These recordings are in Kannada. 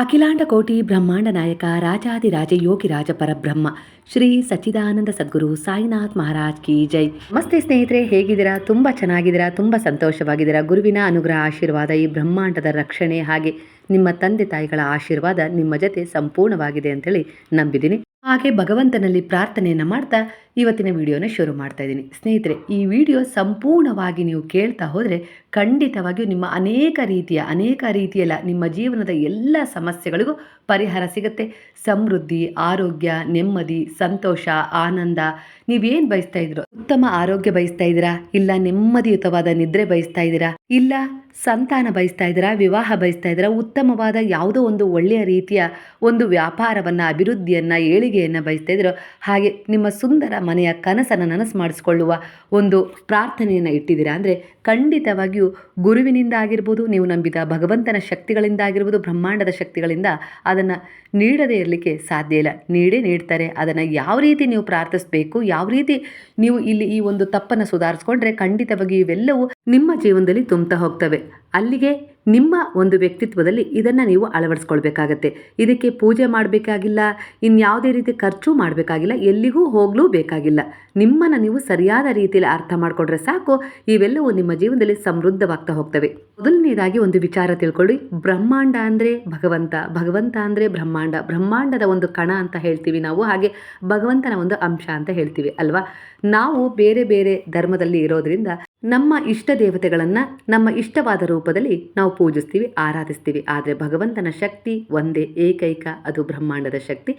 ಅಖಿಲಾಂಡ ಕೋಟಿ ಬ್ರಹ್ಮಾಂಡ ನಾಯಕ ರಾಜಾದಿರಾಜ ಯೋಗಿರಾಜ ಪರಬ್ರಹ್ಮ, ಶ್ರೀ ಸಚ್ಚಿದಾನಂದ ಸದ್ಗುರು ಸಾಯಿನಾಥ್ ಮಹಾರಾಜ್ ಕಿ ಜೈ. ನಮಸ್ತೆ ಸ್ನೇಹಿತರೆ, ಹೇಗಿದ್ದೀರಾ? ತುಂಬ ಚೆನ್ನಾಗಿದ್ದೀರಾ? ತುಂಬ ಸಂತೋಷವಾಗಿದ್ದೀರಾ? ಗುರುವಿನ ಅನುಗ್ರಹ, ಆಶೀರ್ವಾದ ಈ ಬ್ರಹ್ಮಾಂಡದ ರಕ್ಷಣೆ ಹಾಗೆ ನಿಮ್ಮ ತಂದೆ ತಾಯಿಗಳ ಆಶೀರ್ವಾದ ನಿಮ್ಮ ಜೊತೆ ಸಂಪೂರ್ಣವಾಗಿದೆ ಅಂತೇಳಿ ನಂಬಿದ್ದೀನಿ. ಹಾಗೆ ಭಗವಂತನಲ್ಲಿ ಪ್ರಾರ್ಥನೆಯನ್ನು ಮಾಡ್ತಾ ಇವತ್ತಿನ ವಿಡಿಯೋನ ಶುರು ಮಾಡ್ತಾ ಇದ್ದೀನಿ. ಸ್ನೇಹಿತರೆ, ಈ ವಿಡಿಯೋ ಸಂಪೂರ್ಣವಾಗಿ ನೀವು ಕೇಳ್ತಾ ಹೋದರೆ ಖಂಡಿತವಾಗಿಯೂ ನಿಮ್ಮ ಅನೇಕ ರೀತಿಯ, ಅನೇಕ ರೀತಿಯಲ್ಲ ನಿಮ್ಮ ಜೀವನದ ಎಲ್ಲ ಸಮಸ್ಯೆಗಳಿಗೂ ಪರಿಹಾರ ಸಿಗುತ್ತೆ. ಸಮೃದ್ಧಿ, ಆರೋಗ್ಯ, ನೆಮ್ಮದಿ, ಸಂತೋಷ, ಆನಂದ, ನೀವೇನು ಬಯಸ್ತಾ ಇದ್ದೀರೋ ಉತ್ತಮ ಆರೋಗ್ಯ ಬಯಸ್ತಾ ಇದ್ದೀರಾ? ಇಲ್ಲ ನೆಮ್ಮದಿಯುತವಾದ ನಿದ್ರೆ ಬಯಸ್ತಾ ಇದ್ದೀರಾ? ಇಲ್ಲ ಸಂತಾನ ಬಯಸ್ತಾ ಇದ್ದೀರಾ? ವಿವಾಹ ಬಯಸ್ತಾ ಇದ್ದೀರಾ? ಉತ್ತಮವಾದ ಯಾವುದೋ ಒಂದು ಒಳ್ಳೆಯ ರೀತಿಯ ಒಂದು ವ್ಯಾಪಾರವನ್ನು, ಅಭಿವೃದ್ಧಿಯನ್ನು, ಏಳಿಗೆಯನ್ನು ಬಯಸ್ತಾ ಇದ್ದೀರೋ ಹಾಗೆ ನಿಮ್ಮ ಸುಂದರ ಮನೆಯ ಕನಸನ್ನು ನನಸು ಮಾಡಿಸ್ಕೊಳ್ಳುವ ಒಂದು ಪ್ರಾರ್ಥನೆಯನ್ನು ಇಟ್ಟಿದ್ದೀರಾ? ಅಂದರೆ ಖಂಡಿತವಾಗಿಯೂ ಗುರುವಿನಿಂದ ಆಗಿರ್ಬೋದು, ನೀವು ನಂಬಿದ ಭಗವಂತನ ಶಕ್ತಿಗಳಿಂದ ಆಗಿರ್ಬೋದು, ಬ್ರಹ್ಮಾಂಡದ ಶಕ್ತಿಗಳಿಂದ ಅದನ್ನು ನೀಡದೇ ಇರಲಿಕ್ಕೆ ಸಾಧ್ಯ ಇಲ್ಲ. ನೀಡೇ ನೀಡ್ತಾರೆ. ಅದನ್ನು ಯಾವ ರೀತಿ ನೀವು ಪ್ರಾರ್ಥಿಸಬೇಕು, ಯಾವ ರೀತಿ ನೀವು ಇಲ್ಲಿ ಈ ಒಂದು ತಪ್ಪನ್ನು ಸುಧಾರಿಸ್ಕೊಂಡ್ರೆ ಖಂಡಿತವಾಗಿ ಇವೆಲ್ಲವೂ ನಿಮ್ಮ ಜೀವನದಲ್ಲಿ ತುಂಬ್ತಾ ಹೋಗ್ತವೆ. ಅಲ್ಲಿಗೆ ನಿಮ್ಮ ಒಂದು ವ್ಯಕ್ತಿತ್ವದಲ್ಲಿ ಇದನ್ನು ನೀವು ಅಳವಡಿಸ್ಕೊಳ್ಬೇಕಾಗತ್ತೆ. ಇದಕ್ಕೆ ಪೂಜೆ ಮಾಡಬೇಕಾಗಿಲ್ಲ, ಇನ್ಯಾವುದೇ ರೀತಿ ಖರ್ಚು ಮಾಡಬೇಕಾಗಿಲ್ಲ, ಎಲ್ಲಿಗೂ ಹೋಗಲೂ ಬೇಕಾಗಿಲ್ಲ. ನಿಮ್ಮನ್ನು ನೀವು ಸರಿಯಾದ ರೀತಿಯಲ್ಲಿ ಅರ್ಥ ಮಾಡಿಕೊಂಡ್ರೆ ಸಾಕು, ಇವೆಲ್ಲವೂ ನಿಮ್ಮ ಜೀವನದಲ್ಲಿ ಸಮೃದ್ಧವಾಗ್ತಾ ಹೋಗ್ತವೆ. ಮೊದಲನೇದಾಗಿ ಒಂದು ವಿಚಾರ ತಿಳ್ಕೊಳ್ಳಿ. ಬ್ರಹ್ಮಾಂಡ ಅಂದರೆ ಭಗವಂತ. ಭಗವಂತ ಅಂದರೆ ಬ್ರಹ್ಮಾಂಡ. ಬ್ರಹ್ಮಾಂಡದ ಒಂದು ಕಣ ಅಂತ ಹೇಳ್ತೀವಿ ನಾವು, ಹಾಗೆ ಭಗವಂತನ ಒಂದು ಅಂಶ ಅಂತ ಹೇಳ್ತೀವಿ, ಅಲ್ವಾ? ನಾವು ಬೇರೆ ಬೇರೆ ಧರ್ಮದಲ್ಲಿ ಇರೋದ್ರಿಂದ ನಮ್ಮ ಇಷ್ಟ ದೇವತೆಗಳನ್ನು ನಮ್ಮ ಇಷ್ಟವಾದ ರೂಪದಲ್ಲಿ ನಾವು ಪೂಜಿಸ್ತೀವಿ, ಆರಾಧಿಸ್ತೀವಿ. ಆದರೆ ಭಗವಂತನ ಶಕ್ತಿ ಒಂದೇ, ಏಕೈಕ, ಅದು ಬ್ರಹ್ಮಾಂಡದ ಶಕ್ತಿ.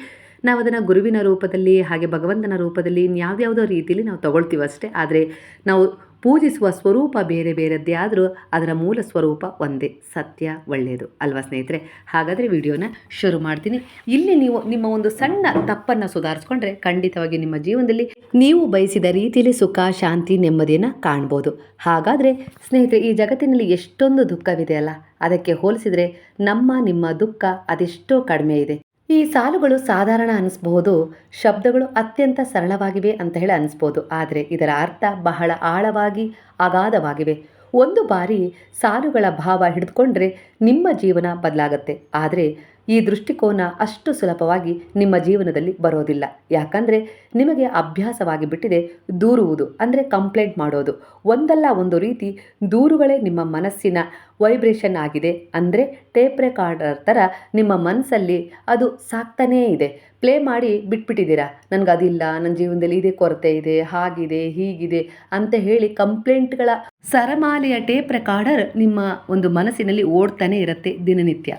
ನಾವು ಅದನ್ನು ಗುರುವಿನ ರೂಪದಲ್ಲಿ, ಹಾಗೆ ಭಗವಂತನ ರೂಪದಲ್ಲಿ ಇನ್ಯಾವ್ಯಾವುದೋ ರೀತಿಯಲ್ಲಿ ನಾವು ತಗೊಳ್ತೀವಿ ಅಷ್ಟೇ ಆದರೆ ನಾವು ಪೂಜಿಸುವ ಸ್ವರೂಪ ಬೇರೆ ಬೇರೆದ್ದೇ ಆದರೂ ಅದರ ಮೂಲ ಸ್ವರೂಪ ಒಂದೇ, ಸತ್ಯ ಒಳ್ಳೆಯದು. ಅಲ್ವಾ ಸ್ನೇಹಿತರೆ? ಹಾಗಾದರೆ ವಿಡಿಯೋನ ಶುರು ಮಾಡ್ತೀನಿ. ಇಲ್ಲಿ ನೀವು ನಿಮ್ಮ ಒಂದು ಸಣ್ಣ ತಪ್ಪನ್ನು ಸುಧಾರಿಸ್ಕೊಂಡ್ರೆ ಖಂಡಿತವಾಗಿ ನಿಮ್ಮ ಜೀವನದಲ್ಲಿ ನೀವು ಬಯಸಿದ ರೀತಿಯಲ್ಲಿ ಸುಖ, ಶಾಂತಿ, ನೆಮ್ಮದಿಯನ್ನು ಕಾಣ್ಬೋದು. ಹಾಗಾದರೆ ಸ್ನೇಹಿತರೆ, ಈ ಜಗತ್ತಿನಲ್ಲಿ ಎಷ್ಟೊಂದು ದುಃಖವಿದೆ ಅಲ್ಲ? ಅದಕ್ಕೆ ಹೋಲಿಸಿದರೆ ನಮ್ಮ, ನಿಮ್ಮ ದುಃಖ ಅದೆಷ್ಟೋ ಕಡಿಮೆ ಇದೆ. ಈ ಸಾಲುಗಳು ಸಾಧಾರಣ ಅನಿಸ್ಬಹುದು, ಶಬ್ದಗಳು ಅತ್ಯಂತ ಸರಳವಾಗಿವೆ ಅಂತ ಹೇಳಿ ಅನಿಸ್ಬೋದು ಆದರೆ ಇದರ ಅರ್ಥ ಬಹಳ ಆಳವಾಗಿ ಅಗಾಧವಾಗಿವೆ. ಒಂದು ಬಾರಿ ಸಾಲುಗಳ ಭಾವ ಹಿಡಿದುಕೊಂಡ್ರೆ ನಿಮ್ಮ ಜೀವನ ಬದಲಾಗತ್ತೆ. ಆದರೆ ಈ ದೃಷ್ಟಿಕೋನ ಅಷ್ಟು ಸುಲಭವಾಗಿ ನಿಮ್ಮ ಜೀವನದಲ್ಲಿ ಬರೋದಿಲ್ಲ. ಯಾಕಂದರೆ ನಿಮಗೆ ಅಭ್ಯಾಸವಾಗಿ ಬಿಟ್ಟಿದೆ ದೂರುವುದು, ಅಂದರೆ ಕಂಪ್ಲೇಂಟ್ ಮಾಡೋದು. ಒಂದಲ್ಲ ಒಂದು ರೀತಿ ದೂರುಗಳೇ ನಿಮ್ಮ ಮನಸ್ಸಿನ ವೈಬ್ರೇಷನ್ ಆಗಿದೆ. ಅಂದರೆ ಟೇಪ್ ರೆಕಾರ್ಡರ್ ಥರ ನಿಮ್ಮ ಮನಸ್ಸಲ್ಲಿ ಅದು ಸಾಕ್ತಾನೇ ಇದೆ. ಪ್ಲೇ ಮಾಡಿ ಬಿಟ್ಬಿಟ್ಟಿದ್ದೀರಾ? ನನಗೆ ಅದಿಲ್ಲ ನನ್ನ ಜೀವನದಲ್ಲಿ ಇದೇ ಕೊರತೆ ಇದೆ, ಹಾಗಿದೆ, ಹೀಗಿದೆ ಅಂತ ಹೇಳಿ ಕಂಪ್ಲೇಂಟ್ಗಳ ಸರಮಾಲೆಯ ಟೇಪ್ ರೆಕಾರ್ಡರ್ ನಿಮ್ಮ ಒಂದು ಮನಸ್ಸಿನಲ್ಲಿ ಓಡ್ತಾನೆ ಇರುತ್ತೆ ದಿನನಿತ್ಯ.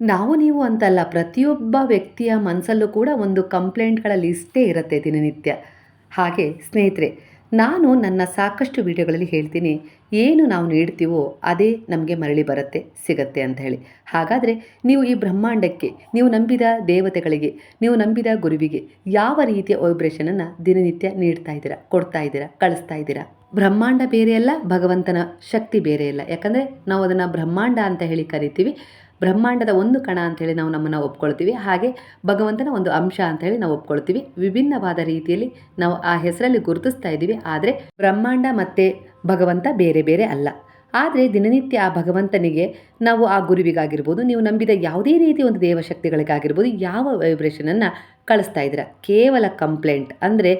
ನಾವು ನೀವು ಅಂತಲ್ಲ, ಪ್ರತಿಯೊಬ್ಬ ವ್ಯಕ್ತಿಯ ಮನಸ್ಸಲ್ಲೂ ಕೂಡ ಒಂದು ಕಂಪ್ಲೇಂಟ್ಗಳ ಲಿಸ್ಟೇ ಇರುತ್ತೆ ದಿನನಿತ್ಯ. ಹಾಗೆ ಸ್ನೇಹಿತರೆ, ನಾನು ನನ್ನ ಸಾಕಷ್ಟು ವಿಡಿಯೋಗಳಲ್ಲಿ ಹೇಳ್ತೀನಿ, ಏನು ನಾವು ನೀಡ್ತೀವೋ ಅದೇ ನಮಗೆ ಮರಳಿ ಬರುತ್ತೆ, ಸಿಗತ್ತೆ ಅಂತ ಹೇಳಿ. ಹಾಗಾದರೆ ನೀವು ಈ ಬ್ರಹ್ಮಾಂಡಕ್ಕೆ, ನೀವು ನಂಬಿದ ದೇವತೆಗಳಿಗೆ, ನೀವು ನಂಬಿದ ಗುರುವಿಗೆ ಯಾವ ರೀತಿಯ ವೈಬ್ರೇಷನನ್ನು ದಿನನಿತ್ಯ ನೀಡ್ತಾ ಇದ್ದೀರಾ, ಕೊಡ್ತಾ ಇದ್ದೀರಾ, ಕಳಿಸ್ತಾ ಇದ್ದೀರಾ? ಬ್ರಹ್ಮಾಂಡ ಬೇರೆಯಲ್ಲ ಭಗವಂತನ ಶಕ್ತಿ ಬೇರೆಯಲ್ಲ ಯಾಕಂದರೆ ನಾವು ಅದನ್ನು ಬ್ರಹ್ಮಾಂಡ ಅಂತ ಹೇಳಿ ಕರಿತೀವಿ. ಬ್ರಹ್ಮಾಂಡದ ಒಂದು ಕಣ ಅಂತೇಳಿ ನಾವು ನಮ್ಮನ್ನು ಒಪ್ಕೊಳ್ತೀವಿ. ಹಾಗೆ ಭಗವಂತನ ಒಂದು ಅಂಶ ಅಂತೇಳಿ ನಾವು ಒಪ್ಕೊಳ್ತೀವಿ. ವಿಭಿನ್ನವಾದ ರೀತಿಯಲ್ಲಿ ನಾವು ಆ ಹೆಸರಲ್ಲಿ ಗುರುತಿಸ್ತಾ ಇದ್ದೀವಿ. ಆದರೆ ಬ್ರಹ್ಮಾಂಡ ಮತ್ತು ಭಗವಂತ ಬೇರೆ ಬೇರೆ ಅಲ್ಲ. ಆದರೆ ದಿನನಿತ್ಯ ಆ ಭಗವಂತನಿಗೆ ನಾವು ಆ ಗುರುವಿಗಾಗಿರ್ಬೋದು, ನೀವು ನಂಬಿದ ಯಾವುದೇ ರೀತಿಯ ಒಂದು ದೇವಶಕ್ತಿಗಳಿಗಾಗಿರ್ಬೋದು, ಯಾವ ವೈಬ್ರೇಷನನ್ನು ಕಳಿಸ್ತಾ ಇದ್ದೀರ? ಕೇವಲ ಕಂಪ್ಲೇಂಟ್ ಅಂದರೆ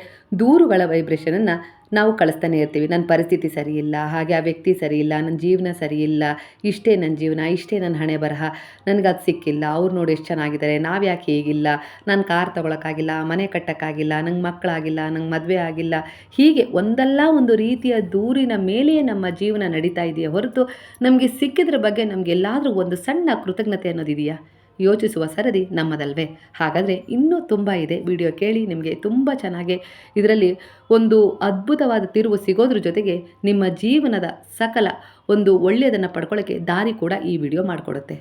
ದೂರುಗಳ ವೈಬ್ರೇಷನನ್ನು ನಾವು ಕಳಿಸ್ತಾನೆ ಇರ್ತೀವಿ. ನನ್ನ ಪರಿಸ್ಥಿತಿ ಸರಿ ಇಲ್ಲ, ಹಾಗೆ ಆ ವ್ಯಕ್ತಿ ಸರಿ ಇಲ್ಲ, ನನ್ನ ಜೀವನ ಸರಿ ಇಲ್ಲ, ಇಷ್ಟೇ ನನ್ನ ಜೀವನ, ಇಷ್ಟೇ ನನ್ನ ಹಣೆ ಬರಹ ನನಗೆ ಅದು ಸಿಕ್ಕಿಲ್ಲ, ಅವ್ರು ನೋಡಿ ಎಷ್ಟು ಚೆನ್ನಾಗಿದ್ದಾರೆ, ನಾವು ಯಾಕೆ ಹೀಗಿಲ್ಲ, ನಾನು ಕಾರ್ ತೊಗೊಳಕ್ಕಾಗಿಲ್ಲ, ಮನೆ ಕಟ್ಟೋಕ್ಕಾಗಿಲ್ಲ, ನಂಗೆ ಮಕ್ಕಳಾಗಿಲ್ಲ ನಂಗೆ ಮದುವೆ ಆಗಿಲ್ಲ. ಹೀಗೆ ಒಂದಲ್ಲ ಒಂದು ರೀತಿಯ ದೂರಿನ ಮೇಲೆಯೇ ನಮ್ಮ ಜೀವನ ನಡೀತಾ ಇದೆಯಾ ಹೊರತು ನಮಗೆ ಸಿಕ್ಕಿದ್ರ ಬಗ್ಗೆ ನಮಗೆಲ್ಲಾದರೂ ಒಂದು ಸಣ್ಣ ಕೃತಜ್ಞತೆ ಅನ್ನೋದಿದೆಯಾ? ಯೋಚಿಸುವ ಸರದಿ ನಮ್ಮದಲ್ವೇ. ಹಾಗಾದರೆ ಇನ್ನೂ ತುಂಬ ಇದೆ ವಿಡಿಯೋ ಕೇಳಿ ನಿಮಗೆ ತುಂಬ ಚೆನ್ನಾಗಿ ಇದರಲ್ಲಿ ಒಂದು ಅದ್ಭುತವಾದ ತಿರುವು ಸಿಗೋದ್ರ ಜೊತೆಗೆ ನಿಮ್ಮ ಜೀವನದ ಸಕಲ ಒಂದು ಒಳ್ಳೆಯದನ್ನು ಪಡ್ಕೊಳ್ಳೋಕ್ಕೆ ದಾರಿ ಕೂಡ ಈ ವಿಡಿಯೋ ಮಾಡಿಕೊಡುತ್ತೆ.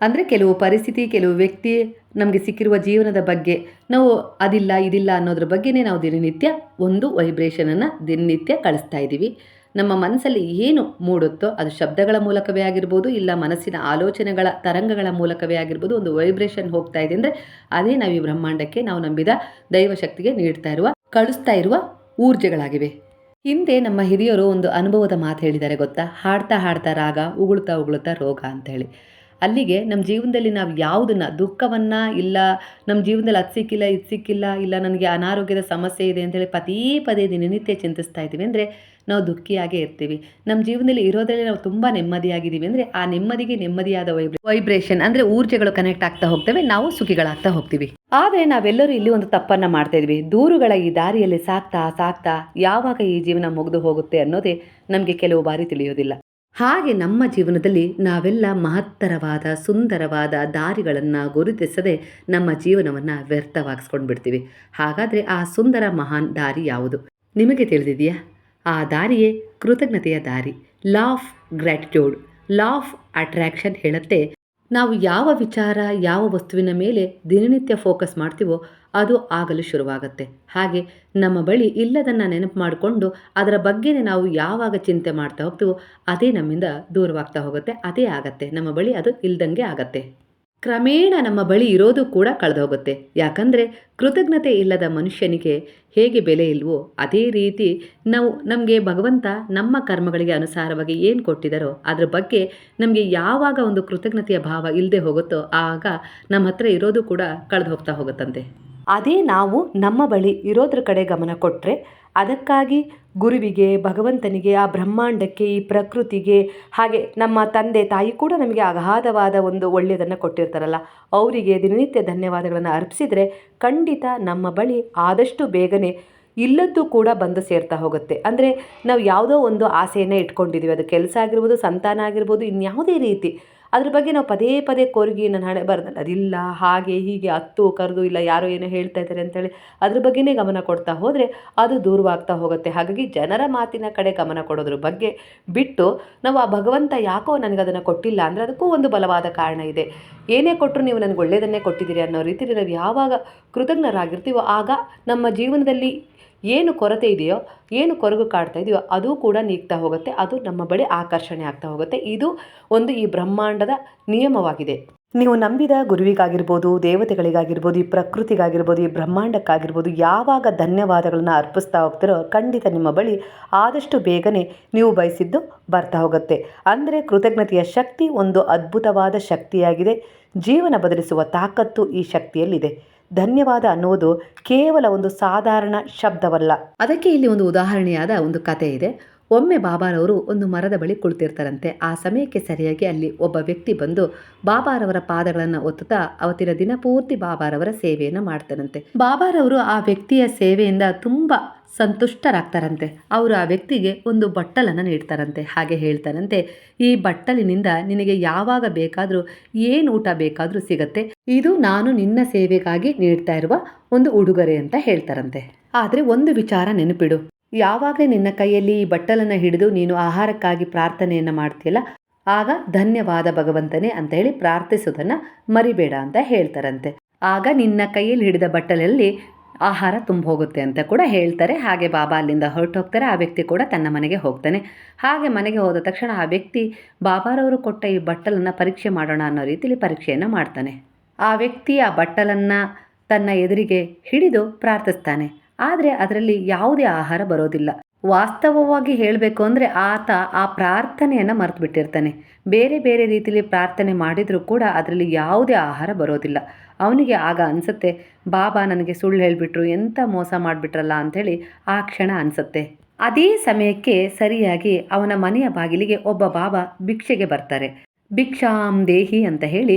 ಅಂದರೆ ಕೆಲವು ಪರಿಸ್ಥಿತಿ, ಕೆಲವು ವ್ಯಕ್ತಿ ನಮಗೆ ಸಿಕ್ಕಿರುವ ಜೀವನದ ಬಗ್ಗೆ ನಾವು ಅದಿಲ್ಲ, ಇದಿಲ್ಲ ಅನ್ನೋದ್ರ ಬಗ್ಗೆನೇ ನಾವು ದಿನನಿತ್ಯ ಒಂದು ವೈಬ್ರೇಷನನ್ನು ದಿನನಿತ್ಯ ಕಳಿಸ್ತಾ ಇದ್ದೀವಿ ನಮ್ಮ ಮನಸ್ಸಲ್ಲಿ ಏನು ಮೂಡುತ್ತೋ ಅದು ಶಬ್ದಗಳ ಮೂಲಕವೇ ಆಗಿರ್ಬೋದು, ಇಲ್ಲ ಮನಸ್ಸಿನ ಆಲೋಚನೆಗಳ ತರಂಗಗಳ ಮೂಲಕವೇ ಆಗಿರ್ಬೋದು, ಒಂದು ವೈಬ್ರೇಷನ್ ಹೋಗ್ತಾ ಇದೆ ಅಂದರೆ ಅದೇ ನಾವು ಈ ಬ್ರಹ್ಮಾಂಡಕ್ಕೆ ನಾವು ನಂಬಿದ ದೈವಶಕ್ತಿಗೆ ನೀಡ್ತಾ ಇರುವ, ಕಳಿಸ್ತಾ ಇರುವ ಊರ್ಜೆಗಳಾಗಿವೆ. ಹಿಂದೆ ನಮ್ಮ ಹಿರಿಯರು ಒಂದು ಅನುಭವದ ಮಾತು ಹೇಳಿದ್ದಾರೆ ಗೊತ್ತಾ? ಹಾಡ್ತಾ ಹಾಡ್ತಾ ರಾಗ, ಉಗುಳ್ತಾ ಉಗುಳ್ತಾ ರೋಗ ಅಂತೇಳಿ. ಅಲ್ಲಿಗೆ ನಮ್ಮ ಜೀವನದಲ್ಲಿ ನಾವು ಯಾವುದನ್ನು, ದುಃಖವನ್ನು, ಇಲ್ಲ ನಮ್ಮ ಜೀವನದಲ್ಲಿ ಅದು ಸಿಕ್ಕಿಲ್ಲ, ಇದು ಸಿಕ್ಕಿಲ್ಲ, ಇಲ್ಲ ನನಗೆ ಅನಾರೋಗ್ಯದ ಸಮಸ್ಯೆ ಇದೆ ಅಂತೇಳಿ ಪದೇ ಪದೇ ದಿನನಿತ್ಯ ಚಿಂತಿಸ್ತಾ ಇದ್ದೀವಿ ಅಂದರೆ ನಾವು ದುಃಖಿಯಾಗೇ ಇರ್ತೀವಿ. ನಮ್ಮ ಜೀವನದಲ್ಲಿ ಇರೋದ್ರಲ್ಲಿ ನಾವು ತುಂಬ ನೆಮ್ಮದಿಯಾಗಿದ್ದೀವಿ. ಅಂದರೆ ಆ ನೆಮ್ಮದಿಗೆ ನೆಮ್ಮದಿಯಾದ ವೈಬ್ರೆ ವೈಬ್ರೇಷನ್ ಅಂದರೆ ಊರ್ಜೆಗಳು ಕನೆಕ್ಟ್ ಆಗ್ತಾ ಹೋಗ್ತವೆ, ನಾವು ಸುಖಿಗಳಾಗ್ತಾ ಹೋಗ್ತೀವಿ. ಆದರೆ ನಾವೆಲ್ಲರೂ ಇಲ್ಲಿ ಒಂದು ತಪ್ಪನ್ನು ಮಾಡ್ತಾ ಇದ್ವಿ. ದೂರುಗಳ ಈ ದಾರಿಯಲ್ಲಿ ಸಾಕ್ತಾ ಸಾಕ್ತಾ ಯಾವಾಗ ಈ ಜೀವನ ಮುಗಿದು ಹೋಗುತ್ತೆ ಅನ್ನೋದೇ ನಮಗೆ ಕೆಲವು ಬಾರಿ ತಿಳಿಯೋದಿಲ್ಲ. ಹಾಗೆ ನಮ್ಮ ಜೀವನದಲ್ಲಿ ನಾವೆಲ್ಲ ಮಹತ್ತರವಾದ, ಸುಂದರವಾದ ದಾರಿಗಳನ್ನು ಗುರುತಿಸದೆ ನಮ್ಮ ಜೀವನವನ್ನು ವ್ಯರ್ಥವಾಗಿಸ್ಕೊಂಡು ಬಿಡ್ತೀವಿ ಹಾಗಾದರೆ ಆ ಸುಂದರ ಮಹಾನ್ ದಾರಿ ಯಾವುದು? ನಿಮಗೆ ತಿಳಿದಿದೆಯಾ? ಆ ದಾರಿಯೇ ಕೃತಜ್ಞತೆಯ ದಾರಿ. Law of gratitude law of attraction ಹೇಳುತ್ತೆ, ನಾವು ಯಾವ ವಿಚಾರ, ಯಾವ ವಸ್ತುವಿನ ಮೇಲೆ ದಿನನಿತ್ಯ ಫೋಕಸ್ ಮಾಡ್ತೀವೋ ಅದು ಆಗಲು ಶುರುವಾಗುತ್ತೆ. ಹಾಗೆ ನಮ್ಮ ಬಳಿ ಇಲ್ಲದನ್ನು ನೆನಪು ಮಾಡಿಕೊಂಡು ಅದರ ಬಗ್ಗೆನೇ ನಾವು ಯಾವಾಗ ಚಿಂತೆ ಮಾಡ್ತಾ ಹೋಗ್ತೀವೋ ಅದೇ ನಮ್ಮಿಂದ ದೂರವಾಗ್ತಾ ಹೋಗುತ್ತೆ, ಅದೇ ಆಗತ್ತೆ. ನಮ್ಮ ಬಳಿ ಅದು ಇಲ್ದಂಗೆ ಆಗತ್ತೆ. ಕ್ರಮೇಣ ನಮ್ಮ ಬಳಿ ಇರೋದು ಕೂಡ ಕಳೆದೋಗುತ್ತೆ. ಯಾಕಂದರೆ ಕೃತಜ್ಞತೆ ಇಲ್ಲದ ಮನುಷ್ಯನಿಗೆ ಹೇಗೆ ಬೆಲೆ ಇಲ್ವೋ ಅದೇ ರೀತಿ ನಾವು ನಮಗೆ ಭಗವಂತ ನಮ್ಮ ಕರ್ಮಗಳಿಗೆ ಅನುಸಾರವಾಗಿ ಏನು ಕೊಟ್ಟಿದ್ದಾರೋ ಅದ್ರ ಬಗ್ಗೆ ನಮಗೆ ಯಾವಾಗ ಒಂದು ಕೃತಜ್ಞತೆಯ ಭಾವ ಇಲ್ಲದೆ ಹೋಗುತ್ತೋ ಆಗ ನಮ್ಮ ಹತ್ರ ಇರೋದು ಕೂಡ ಕಳೆದು ಹೋಗ್ತಾ ಹೋಗುತ್ತಂತೆ. ಅದೇ ನಾವು ನಮ್ಮ ಬಳಿ ಇರೋದ್ರ ಕಡೆ ಗಮನ ಕೊಟ್ಟರೆ ಅದಕ್ಕಾಗಿ ಗುರುವಿಗೆ, ಭಗವಂತನಿಗೆ, ಆ ಬ್ರಹ್ಮಾಂಡಕ್ಕೆ, ಈ ಪ್ರಕೃತಿಗೆ, ಹಾಗೆ ನಮ್ಮ ತಂದೆ, ತಾಯಿ ಕೂಡ ನಮಗೆ ಅಗಾಧವಾದ ಒಂದು ಒಳ್ಳೆಯದನ್ನು ಕೊಟ್ಟಿರ್ತಾರಲ್ಲ, ಅವರಿಗೆ ದಿನನಿತ್ಯ ಧನ್ಯವಾದಗಳನ್ನು ಅರ್ಪಿಸಿದರೆ ಖಂಡಿತ ನಮ್ಮ ಬಳಿ ಆದಷ್ಟು ಬೇಗನೆ ಇಲ್ಲದ್ದು ಕೂಡ ಬಂದು ಸೇರ್ತಾ ಹೋಗುತ್ತೆ. ಅಂದರೆ ನಾವು ಯಾವುದೋ ಒಂದು ಆಸೆಯನ್ನು ಇಟ್ಕೊಂಡಿದ್ದೀವಿ, ಅದು ಕೆಲಸ ಆಗಿರ್ಬೋದು, ಸಂತಾನ ಆಗಿರ್ಬೋದು, ಇನ್ಯಾವುದೇ ರೀತಿ. ಅದ್ರ ಬಗ್ಗೆ ನಾವು ಪದೇ ಪದೇ ಕೋರಿಗೆ ನನ್ನ ಹಣೆ ಬರೋದಲ್ಲ, ಅದಿಲ್ಲ, ಹಾಗೆ, ಹೀಗೆ, ಅತ್ತು, ಕರೆದು, ಇಲ್ಲ, ಯಾರೋ ಏನೋ ಹೇಳ್ತಾ ಇದ್ದಾರೆ ಅಂತೇಳಿ ಅದ್ರ ಬಗ್ಗೆನೇ ಗಮನ ಕೊಡ್ತಾ ಹೋದರೆ ಅದು ದೂರವಾಗ್ತಾ ಹೋಗುತ್ತೆ. ಹಾಗಾಗಿ ಜನರ ಮಾತಿನ ಕಡೆ ಗಮನ ಕೊಡೋದ್ರ ಬಗ್ಗೆ ಬಿಟ್ಟು ನಾವು ಆ ಭಗವಂತ ಯಾಕೋ ನನಗೆ ಅದನ್ನು ಕೊಟ್ಟಿಲ್ಲ ಅಂದರೆ ಅದಕ್ಕೂ ಒಂದು ಬಲವಾದ ಕಾರಣ ಇದೆ. ಏನೇ ಕೊಟ್ಟರು ನೀವು ನನಗೆ ಒಳ್ಳೆಯದನ್ನೇ ಕೊಟ್ಟಿದ್ದೀರಿ ಅನ್ನೋ ರೀತಿಯಲ್ಲಿ ನಾವು ಯಾವಾಗ ಕೃತಜ್ಞರಾಗಿರ್ತೀವೋ ಆಗ ನಮ್ಮ ಜೀವನದಲ್ಲಿ ಏನು ಕೊರತೆ ಇದೆಯೋ, ಏನು ಕೊರಗು ಕಾಡ್ತಾ ಇದೆಯೋ ಅದು ಕೂಡ ನೀಗ್ತಾ ಹೋಗುತ್ತೆ. ಅದು ನಮ್ಮ ಬಳಿ ಆಕರ್ಷಣೆ ಆಗ್ತಾ ಹೋಗುತ್ತೆ. ಇದು ಒಂದು ಈ ಬ್ರಹ್ಮಾಂಡದ ನಿಯಮವಾಗಿದೆ. ನೀವು ನಂಬಿದ ಗುರುವಿಗಾಗಿರ್ಬೋದು, ದೇವತೆಗಳಿಗಾಗಿರ್ಬೋದು, ಈ ಪ್ರಕೃತಿಗಾಗಿರ್ಬೋದು, ಈ ಬ್ರಹ್ಮಾಂಡಕ್ಕಾಗಿರ್ಬೋದು, ಯಾವಾಗ ಧನ್ಯವಾದಗಳನ್ನು ಅರ್ಪಿಸ್ತಾ ಹೋಗ್ತಿರೋ ಖಂಡಿತ ನಿಮ್ಮ ಬಳಿ ಆದಷ್ಟು ಬೇಗನೆ ನೀವು ಬಯಸಿದ್ದು ಬರ್ತಾ ಹೋಗುತ್ತೆ. ಅಂದರೆ ಕೃತಜ್ಞತೆಯ ಶಕ್ತಿ ಒಂದು ಅದ್ಭುತವಾದ ಶಕ್ತಿಯಾಗಿದೆ. ಜೀವನ ಬದಲಿಸುವ ತಾಕತ್ತು ಈ ಶಕ್ತಿಯಲ್ಲಿದೆ. ಧನ್ಯವಾದ ಅನ್ನುವುದು ಕೇವಲ ಒಂದು ಸಾಧಾರಣ ಶಬ್ದವಲ್ಲ. ಅದಕ್ಕೆ ಇಲ್ಲಿ ಒಂದು ಉದಾಹರಣೆಯಾದ ಒಂದು ಕತೆ ಇದೆ. ಒಮ್ಮೆ ಬಾಬಾರವರು ಒಂದು ಮರದ ಬಳಿ ಕುಳಿತಿರ್ತಾರಂತೆ. ಆ ಸಮಯಕ್ಕೆ ಸರಿಯಾಗಿ ಅಲ್ಲಿ ಒಬ್ಬ ವ್ಯಕ್ತಿ ಬಂದು ಬಾಬಾರವರ ಪಾದಗಳನ್ನು ಒತ್ತುತ್ತಾ ಅವತ್ತಿನ ದಿನ ಪೂರ್ತಿ ಬಾಬಾರವರ ಸೇವೆಯನ್ನು ಮಾಡ್ತಾರಂತೆ. ಬಾಬಾರವರು ಆ ವ್ಯಕ್ತಿಯ ಸೇವೆಯಿಂದ ತುಂಬ ಸಂತುಷ್ಟರಾಗ್ತಾರಂತೆ. ಅವರು ಆ ವ್ಯಕ್ತಿಗೆ ಒಂದು ಬಟ್ಟಲನ್ನು ನೀಡ್ತಾರಂತೆ. ಹಾಗೆ ಹೇಳ್ತಾರಂತೆ, ಈ ಬಟ್ಟಲಿನಿಂದ ನಿನಗೆ ಯಾವಾಗ ಬೇಕಾದರೂ, ಏನು ಊಟ ಬೇಕಾದರೂ ಸಿಗತ್ತೆ. ಇದು ನಾನು ನಿನ್ನ ಸೇವೆಗಾಗಿ ನೀಡ್ತಾ ಇರುವ ಒಂದು ಉಡುಗೊರೆ ಅಂತ ಹೇಳ್ತಾರಂತೆ. ಆದರೆ ಒಂದು ವಿಚಾರ ನೆನಪಿಡು. ಯಾವಾಗ ನಿನ್ನ ಕೈಯಲ್ಲಿ ಈ ಬಟ್ಟಲನ್ನು ಹಿಡಿದು ನೀನು ಆಹಾರಕ್ಕಾಗಿ ಪ್ರಾರ್ಥನೆಯನ್ನು ಮಾಡ್ತೀಯಲ್ಲ, ಆಗ ಧನ್ಯವಾದ ಭಗವಂತನೇ ಅಂತ ಹೇಳಿ ಪ್ರಾರ್ಥಿಸೋದನ್ನು ಮರಿಬೇಡ ಅಂತ ಹೇಳ್ತಾರಂತೆ. ಆಗ ನಿನ್ನ ಕೈಯಲ್ಲಿ ಹಿಡಿದ ಬಟ್ಟಲಲ್ಲಿ ಆಹಾರ ತುಂಬ ಹೋಗುತ್ತೆ ಅಂತ ಕೂಡ ಹೇಳ್ತಾರೆ. ಹಾಗೆ ಬಾಬಾ ಅಲ್ಲಿಂದ ಹೊರಟೋಗ್ತಾರೆ. ಆ ವ್ಯಕ್ತಿ ಕೂಡ ತನ್ನ ಮನೆಗೆ ಹೋಗ್ತಾನೆ. ಹಾಗೆ ಮನೆಗೆ ಹೋದ ತಕ್ಷಣ ಆ ವ್ಯಕ್ತಿ ಬಾಬಾರವರು ಕೊಟ್ಟ ಈ ಬಟ್ಟಲನ್ನು ಪರೀಕ್ಷೆ ಮಾಡೋಣ ಅನ್ನೋ ರೀತಿಯಲ್ಲಿ ಪರೀಕ್ಷೆಯನ್ನು ಮಾಡ್ತಾನೆ. ಆ ವ್ಯಕ್ತಿ ಆ ಬಟ್ಟಲನ್ನು ತನ್ನ ಎದುರಿಗೆ ಹಿಡಿದು ಪ್ರಾರ್ಥಿಸ್ತಾನೆ. ಆದರೆ ಅದರಲ್ಲಿ ಯಾವುದೇ ಆಹಾರ ಬರೋದಿಲ್ಲ. ವಾಸ್ತವವಾಗಿ ಹೇಳಬೇಕು ಅಂದರೆ ಆತ ಆ ಪ್ರಾರ್ಥನೆಯನ್ನು ಮರೆತು ಬಿಟ್ಟಿರ್ತಾನೆ ಬೇರೆ ಬೇರೆ ರೀತಿಯಲ್ಲಿ ಪ್ರಾರ್ಥನೆ ಮಾಡಿದರೂ ಕೂಡ ಅದರಲ್ಲಿ ಯಾವುದೇ ಆಹಾರ ಬರೋದಿಲ್ಲ. ಅವನಿಗೆ ಆಗ ಅನಿಸುತ್ತೆ, ಬಾಬಾ ನನಗೆ ಸುಳ್ಳು ಹೇಳಿಬಿಟ್ರು ಎಂಥ ಮೋಸ ಮಾಡಿಬಿಟ್ರಲ್ಲ ಅಂಥೇಳಿ ಆ ಕ್ಷಣ ಅನಿಸುತ್ತೆ. ಅದೇ ಸಮಯಕ್ಕೆ ಸರಿಯಾಗಿ ಅವನ ಮನೆಯ ಬಾಗಿಲಿಗೆ ಒಬ್ಬ ಬಾಬಾ ಭಿಕ್ಷೆಗೆ ಬರ್ತಾರೆ. ಭಿಕ್ಷಾಂ ದೇಹಿ ಅಂತ ಹೇಳಿ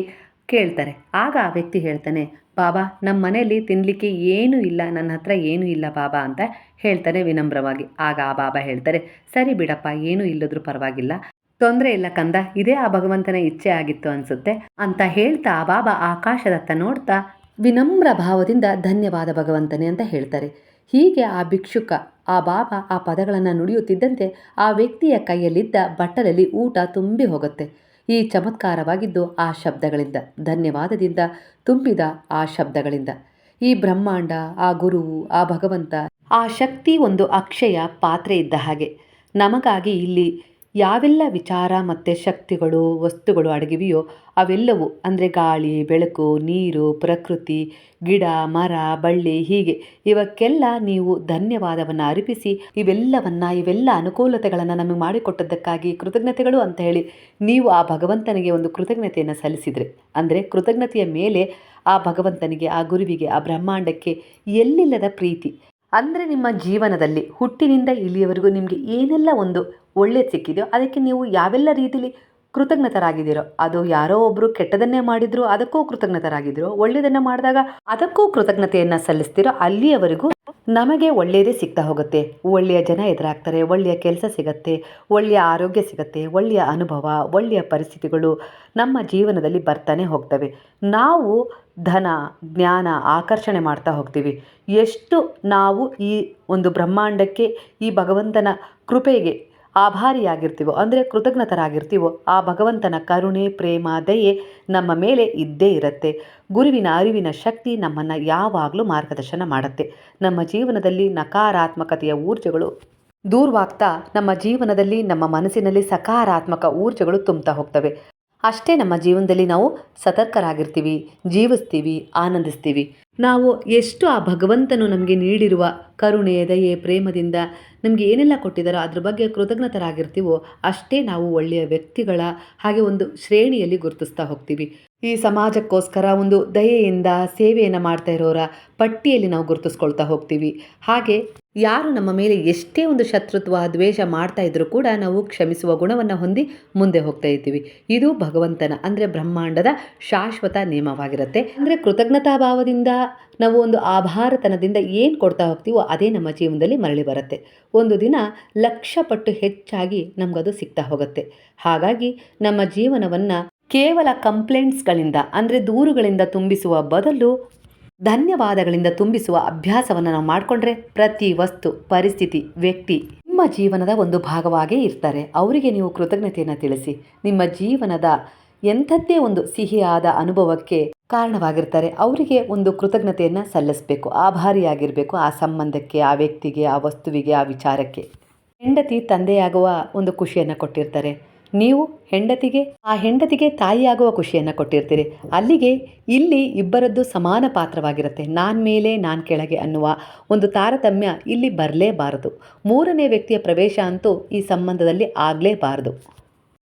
ಕೇಳ್ತಾರೆ. ಆಗ ಆ ವ್ಯಕ್ತಿ ಹೇಳ್ತಾನೆ ಬಾಬಾ ನಮ್ಮ ಮನೆಯಲ್ಲಿ ತಿನ್ನಲಿಕ್ಕೆ ಏನೂ ಇಲ್ಲ, ನನ್ನ ಹತ್ರ ಏನೂ ಇಲ್ಲ ಬಾಬಾ ಅಂತ ಹೇಳ್ತಾರೆ ವಿನಮ್ರವಾಗಿ. ಆಗ ಆ ಬಾಬಾ ಹೇಳ್ತಾರೆ, ಸರಿ ಬಿಡಪ್ಪ, ಏನೂ ಇಲ್ಲದ್ರೂ ಪರವಾಗಿಲ್ಲ. ತೊಂದರೆ ಇಲ್ಲ ಕಂದ, ಇದೇ ಆ ಭಗವಂತನ ಇಚ್ಛೆ ಆಗಿತ್ತು ಅನಿಸುತ್ತೆ ಅಂತ ಹೇಳ್ತಾ ಆ ಬಾಬಾ ಆಕಾಶದತ್ತ ನೋಡ್ತಾ ವಿನಮ್ರ ಭಾವದಿಂದ ಧನ್ಯವಾದ ಭಗವಂತನೇ ಅಂತ ಹೇಳ್ತಾರೆ. ಹೀಗೆ ಆ ಭಿಕ್ಷುಕ, ಆ ಬಾಬಾ ಆ ಪದಗಳನ್ನು ನುಡಿಯುತ್ತಿದ್ದಂತೆ ಆ ವ್ಯಕ್ತಿಯ ಕೈಯಲ್ಲಿದ್ದ ಬಟ್ಟಲಲ್ಲಿ ಊಟ ತುಂಬಿ ಹೋಗುತ್ತೆ. ಈ ಚಮತ್ಕಾರವಾಗಿದ್ದು ಆ ಶಬ್ದಗಳಿಂದ, ಧನ್ಯವಾದದಿಂದ ತುಂಬಿದ ಆ ಶಬ್ದಗಳಿಂದ. ಈ ಬ್ರಹ್ಮಾಂಡ, ಆ ಗುರು, ಆ ಭಗವಂತ, ಆ ಶಕ್ತಿ ಒಂದು ಅಕ್ಷಯ ಪಾತ್ರೆ ಇದ್ದ ಹಾಗೆ. ನಮಗಾಗಿ ಇಲ್ಲಿ ಯಾವೆಲ್ಲ ವಿಚಾರ ಮತ್ತು ಶಕ್ತಿಗಳು, ವಸ್ತುಗಳು ಅಡಗಿವೆಯೋ ಅವೆಲ್ಲವೂ, ಅಂದರೆ ಗಾಳಿ, ಬೆಳಕು, ನೀರು, ಪ್ರಕೃತಿ, ಗಿಡ, ಮರ, ಬಳ್ಳಿ, ಹೀಗೆ, ಇವಕ್ಕೆಲ್ಲ ನೀವು ಧನ್ಯವಾದವನ್ನು ಅರ್ಪಿಸಿ, ಇವೆಲ್ಲವನ್ನು, ಇವೆಲ್ಲ ಅನುಕೂಲತೆಗಳನ್ನು ನಮಗೆ ಮಾಡಿಕೊಟ್ಟದ್ದಕ್ಕಾಗಿ ಕೃತಜ್ಞತೆಗಳು ಅಂತ ಹೇಳಿ ನೀವು ಆ ಭಗವಂತನಿಗೆ ಒಂದು ಕೃತಜ್ಞತೆಯನ್ನು ಸಲ್ಲಿಸಿದರೆ. ಅಂದರೆ ಕೃತಜ್ಞತೆಯ ಮೇಲೆ ಆ ಭಗವಂತನಿಗೆ, ಆ ಗುರುವಿಗೆ, ಆ ಬ್ರಹ್ಮಾಂಡಕ್ಕೆ ಎಲ್ಲಿಲ್ಲದ ಪ್ರೀತಿ. ಅಂದರೆ ನಿಮ್ಮ ಜೀವನದಲ್ಲಿ, ಹುಟ್ಟಿನಿಂದ ಇಲ್ಲಿಯವರೆಗೂ ನಿಮಗೆ ಏನೆಲ್ಲ ಒಂದು ಒಳ್ಳೇದು ಸಿಕ್ಕಿದೆಯೋ, ಅದಕ್ಕೆ ನೀವು ಯಾವೆಲ್ಲ ರೀತಿಲಿ ಕೃತಜ್ಞತರಾಗಿದ್ದೀರೋ, ಅದು ಯಾರೋ ಒಬ್ಬರು ಕೆಟ್ಟದನ್ನೇ ಮಾಡಿದ್ರು, ಅದಕ್ಕೂ ಕೃತಜ್ಞತರಾಗಿದ್ದೀರೋ ಒಳ್ಳೆಯದನ್ನು ಮಾಡಿದಾಗ ಅದಕ್ಕೂ ಕೃತಜ್ಞತೆಯನ್ನು ಸಲ್ಲಿಸ್ತಿರೋ, ಅಲ್ಲಿಯವರೆಗೂ ನಮಗೆ ಒಳ್ಳೆಯದೇ ಸಿಗ್ತಾ ಹೋಗುತ್ತೆ. ಒಳ್ಳೆಯ ಜನ ಎದುರಾಗ್ತಾರೆ, ಒಳ್ಳೆಯ ಕೆಲಸ ಸಿಗತ್ತೆ, ಒಳ್ಳೆಯ ಆರೋಗ್ಯ ಸಿಗತ್ತೆ, ಒಳ್ಳೆಯ ಅನುಭವ, ಒಳ್ಳೆಯ ಪರಿಸ್ಥಿತಿಗಳು ನಮ್ಮ ಜೀವನದಲ್ಲಿ ಬರ್ತಾನೆ ಹೋಗ್ತವೆ. ನಾವು ಧನ, ಜ್ಞಾನ ಆಕರ್ಷಣೆ ಮಾಡ್ತಾ ಹೋಗ್ತೀವಿ. ಎಷ್ಟು ನಾವು ಈ ಒಂದು ಬ್ರಹ್ಮಾಂಡಕ್ಕೆ, ಈ ಭಗವಂತನ ಕೃಪೆಗೆ ಆಭಾರಿಯಾಗಿರ್ತೀವೋ, ಅಂದರೆ ಕೃತಜ್ಞತರಾಗಿರ್ತೀವೋ, ಆ ಭಗವಂತನ ಕರುಣೆ, ಪ್ರೇಮ, ದಯೆ ನಮ್ಮ ಮೇಲೆ ಇದ್ದೇ ಇರುತ್ತೆ. ಗುರುವಿನ ಅರಿವಿನ ಶಕ್ತಿ ನಮ್ಮನ್ನು ಯಾವಾಗಲೂ ಮಾರ್ಗದರ್ಶನ ಮಾಡುತ್ತೆ. ನಮ್ಮ ಜೀವನದಲ್ಲಿ ನಕಾರಾತ್ಮಕತೆಯ ಊರ್ಜೆಗಳು ದೂರವಾಗ್ತಾ ನಮ್ಮ ಜೀವನದಲ್ಲಿ ನಮ್ಮ ಮನಸ್ಸಿನಲ್ಲಿ ಸಕಾರಾತ್ಮಕ ಊರ್ಜೆಗಳು ತುಂಬ್ತಾ ಹೋಗ್ತವೆ. ಅಷ್ಟೇ ನಮ್ಮ ಜೀವನದಲ್ಲಿ ನಾವು ಸತರ್ಕರಾಗಿರ್ತೀವಿ, ಜೀವಿಸ್ತೀವಿ, ಆನಂದಿಸ್ತೀವಿ. ನಾವು ಎಷ್ಟು ಆ ಭಗವಂತನು ನಮಗೆ ನೀಡಿರುವ ಕರುಣೆ, ದಯೆ, ಪ್ರೇಮದಿಂದ ನಮಗೆ ಏನೆಲ್ಲ ಕೊಟ್ಟಿದ್ದಾರೋ ಅದ್ರ ಬಗ್ಗೆ ಕೃತಜ್ಞತರಾಗಿರ್ತೀವೋ ಅಷ್ಟೇ ನಾವು ಒಳ್ಳೆಯ ವ್ಯಕ್ತಿಗಳ ಹಾಗೆ ಒಂದು ಶ್ರೇಣಿಯಲ್ಲಿ ಗುರುತಿಸ್ತಾ ಹೋಗ್ತೀವಿ. ಈ ಸಮಾಜಕ್ಕೋಸ್ಕರ ಒಂದು ದಯೆಯಿಂದ ಸೇವೆಯನ್ನು ಮಾಡ್ತಾ ಇರೋರ ಪಟ್ಟಿಯಲ್ಲಿ ನಾವು ಗುರುತಿಸ್ಕೊಳ್ತಾ ಹೋಗ್ತೀವಿ. ಹಾಗೆ ಯಾರು ನಮ್ಮ ಮೇಲೆ ಎಷ್ಟೇ ಒಂದು ಶತ್ರುತ್ವ, ದ್ವೇಷ ಮಾಡ್ತಾ ಇದ್ರೂ ಕೂಡ ನಾವು ಕ್ಷಮಿಸುವ ಗುಣವನ್ನು ಹೊಂದಿ ಮುಂದೆ ಹೋಗ್ತಾ ಇದ್ದೀವಿ ಇದು ಭಗವಂತನ, ಅಂದರೆ ಬ್ರಹ್ಮಾಂಡದ ಶಾಶ್ವತ ನಿಯಮವಾಗಿರುತ್ತೆ. ಅಂದರೆ ಕೃತಜ್ಞತಾ ಭಾವದಿಂದ ನಾವು ಒಂದು ಆಭಾರತನದಿಂದ ಏನು ಕೊಡ್ತಾ ಹೋಗ್ತೀವೋ ಅದೇ ನಮ್ಮ ಜೀವನದಲ್ಲಿ ಮರಳಿ ಬರುತ್ತೆ. ಒಂದು ದಿನ ಲಕ್ಷ ಪಟ್ಟು ಹೆಚ್ಚಾಗಿ ನಮಗದು ಸಿಗ್ತಾ ಹೋಗುತ್ತೆ. ಹಾಗಾಗಿ ನಮ್ಮ ಜೀವನವನ್ನು ಕೇವಲ ಕಂಪ್ಲೇಂಟ್ಸ್ಗಳಿಂದ, ಅಂದರೆ ದೂರುಗಳಿಂದ ತುಂಬಿಸುವ ಬದಲು ಧನ್ಯವಾದಗಳಿಂದ ತುಂಬಿಸುವ ಅಭ್ಯಾಸವನ್ನು ನಾವು ಮಾಡಿಕೊಂಡ್ರೆ ಪ್ರತಿ ವಸ್ತು, ಪರಿಸ್ಥಿತಿ, ವ್ಯಕ್ತಿ ನಿಮ್ಮ ಜೀವನದ ಒಂದು ಭಾಗವಾಗೇ ಇರ್ತಾರೆ. ಅವರಿಗೆ ನೀವು ಕೃತಜ್ಞತೆಯನ್ನು ತಿಳಿಸಿ, ನಿಮ್ಮ ಜೀವನದ ಎಂಥದ್ದೇ ಒಂದು ಸಿಹಿಯಾದ ಅನುಭವಕ್ಕೆ ಕಾರಣವಾಗಿರ್ತಾರೆ. ಅವರಿಗೆ ಒಂದು ಕೃತಜ್ಞತೆಯನ್ನು ಸಲ್ಲಿಸಬೇಕು. ಆಭಾರಿಯಾಗಿರಬೇಕು ಆ ಸಂಬಂಧಕ್ಕೆ, ಆ ವ್ಯಕ್ತಿಗೆ, ಆ ವಸ್ತುವಿಗೆ, ಆ ವಿಚಾರಕ್ಕೆ. ಹೆಂಡತಿ ತಂದೆಯಾಗುವ ಒಂದು ಖುಷಿಯನ್ನು ಕೊಟ್ಟಿರ್ತಾರೆ. ನೀವು ಹೆಂಡತಿಗೆ, ಆ ಹೆಂಡತಿಗೆ ತಾಯಿಯಾಗುವ ಖುಷಿಯನ್ನು ಕೊಟ್ಟಿರ್ತೀರಿ. ಅಲ್ಲಿಗೆ ಇಲ್ಲಿ ಇಬ್ಬರದ್ದು ಸಮಾನ ಪಾತ್ರವಾಗಿರುತ್ತೆ. ನಾನು ಮೇಲೆ, ನಾನು ಕೆಳಗೆ ಅನ್ನುವ ಒಂದು ತಾರತಮ್ಯ ಇಲ್ಲಿ ಬರಲೇಬಾರದು. ಮೂರನೇ ವ್ಯಕ್ತಿಯ ಪ್ರವೇಶ ಅಂತೂ ಈ ಸಂಬಂಧದಲ್ಲಿ ಆಗಲೇಬಾರದು.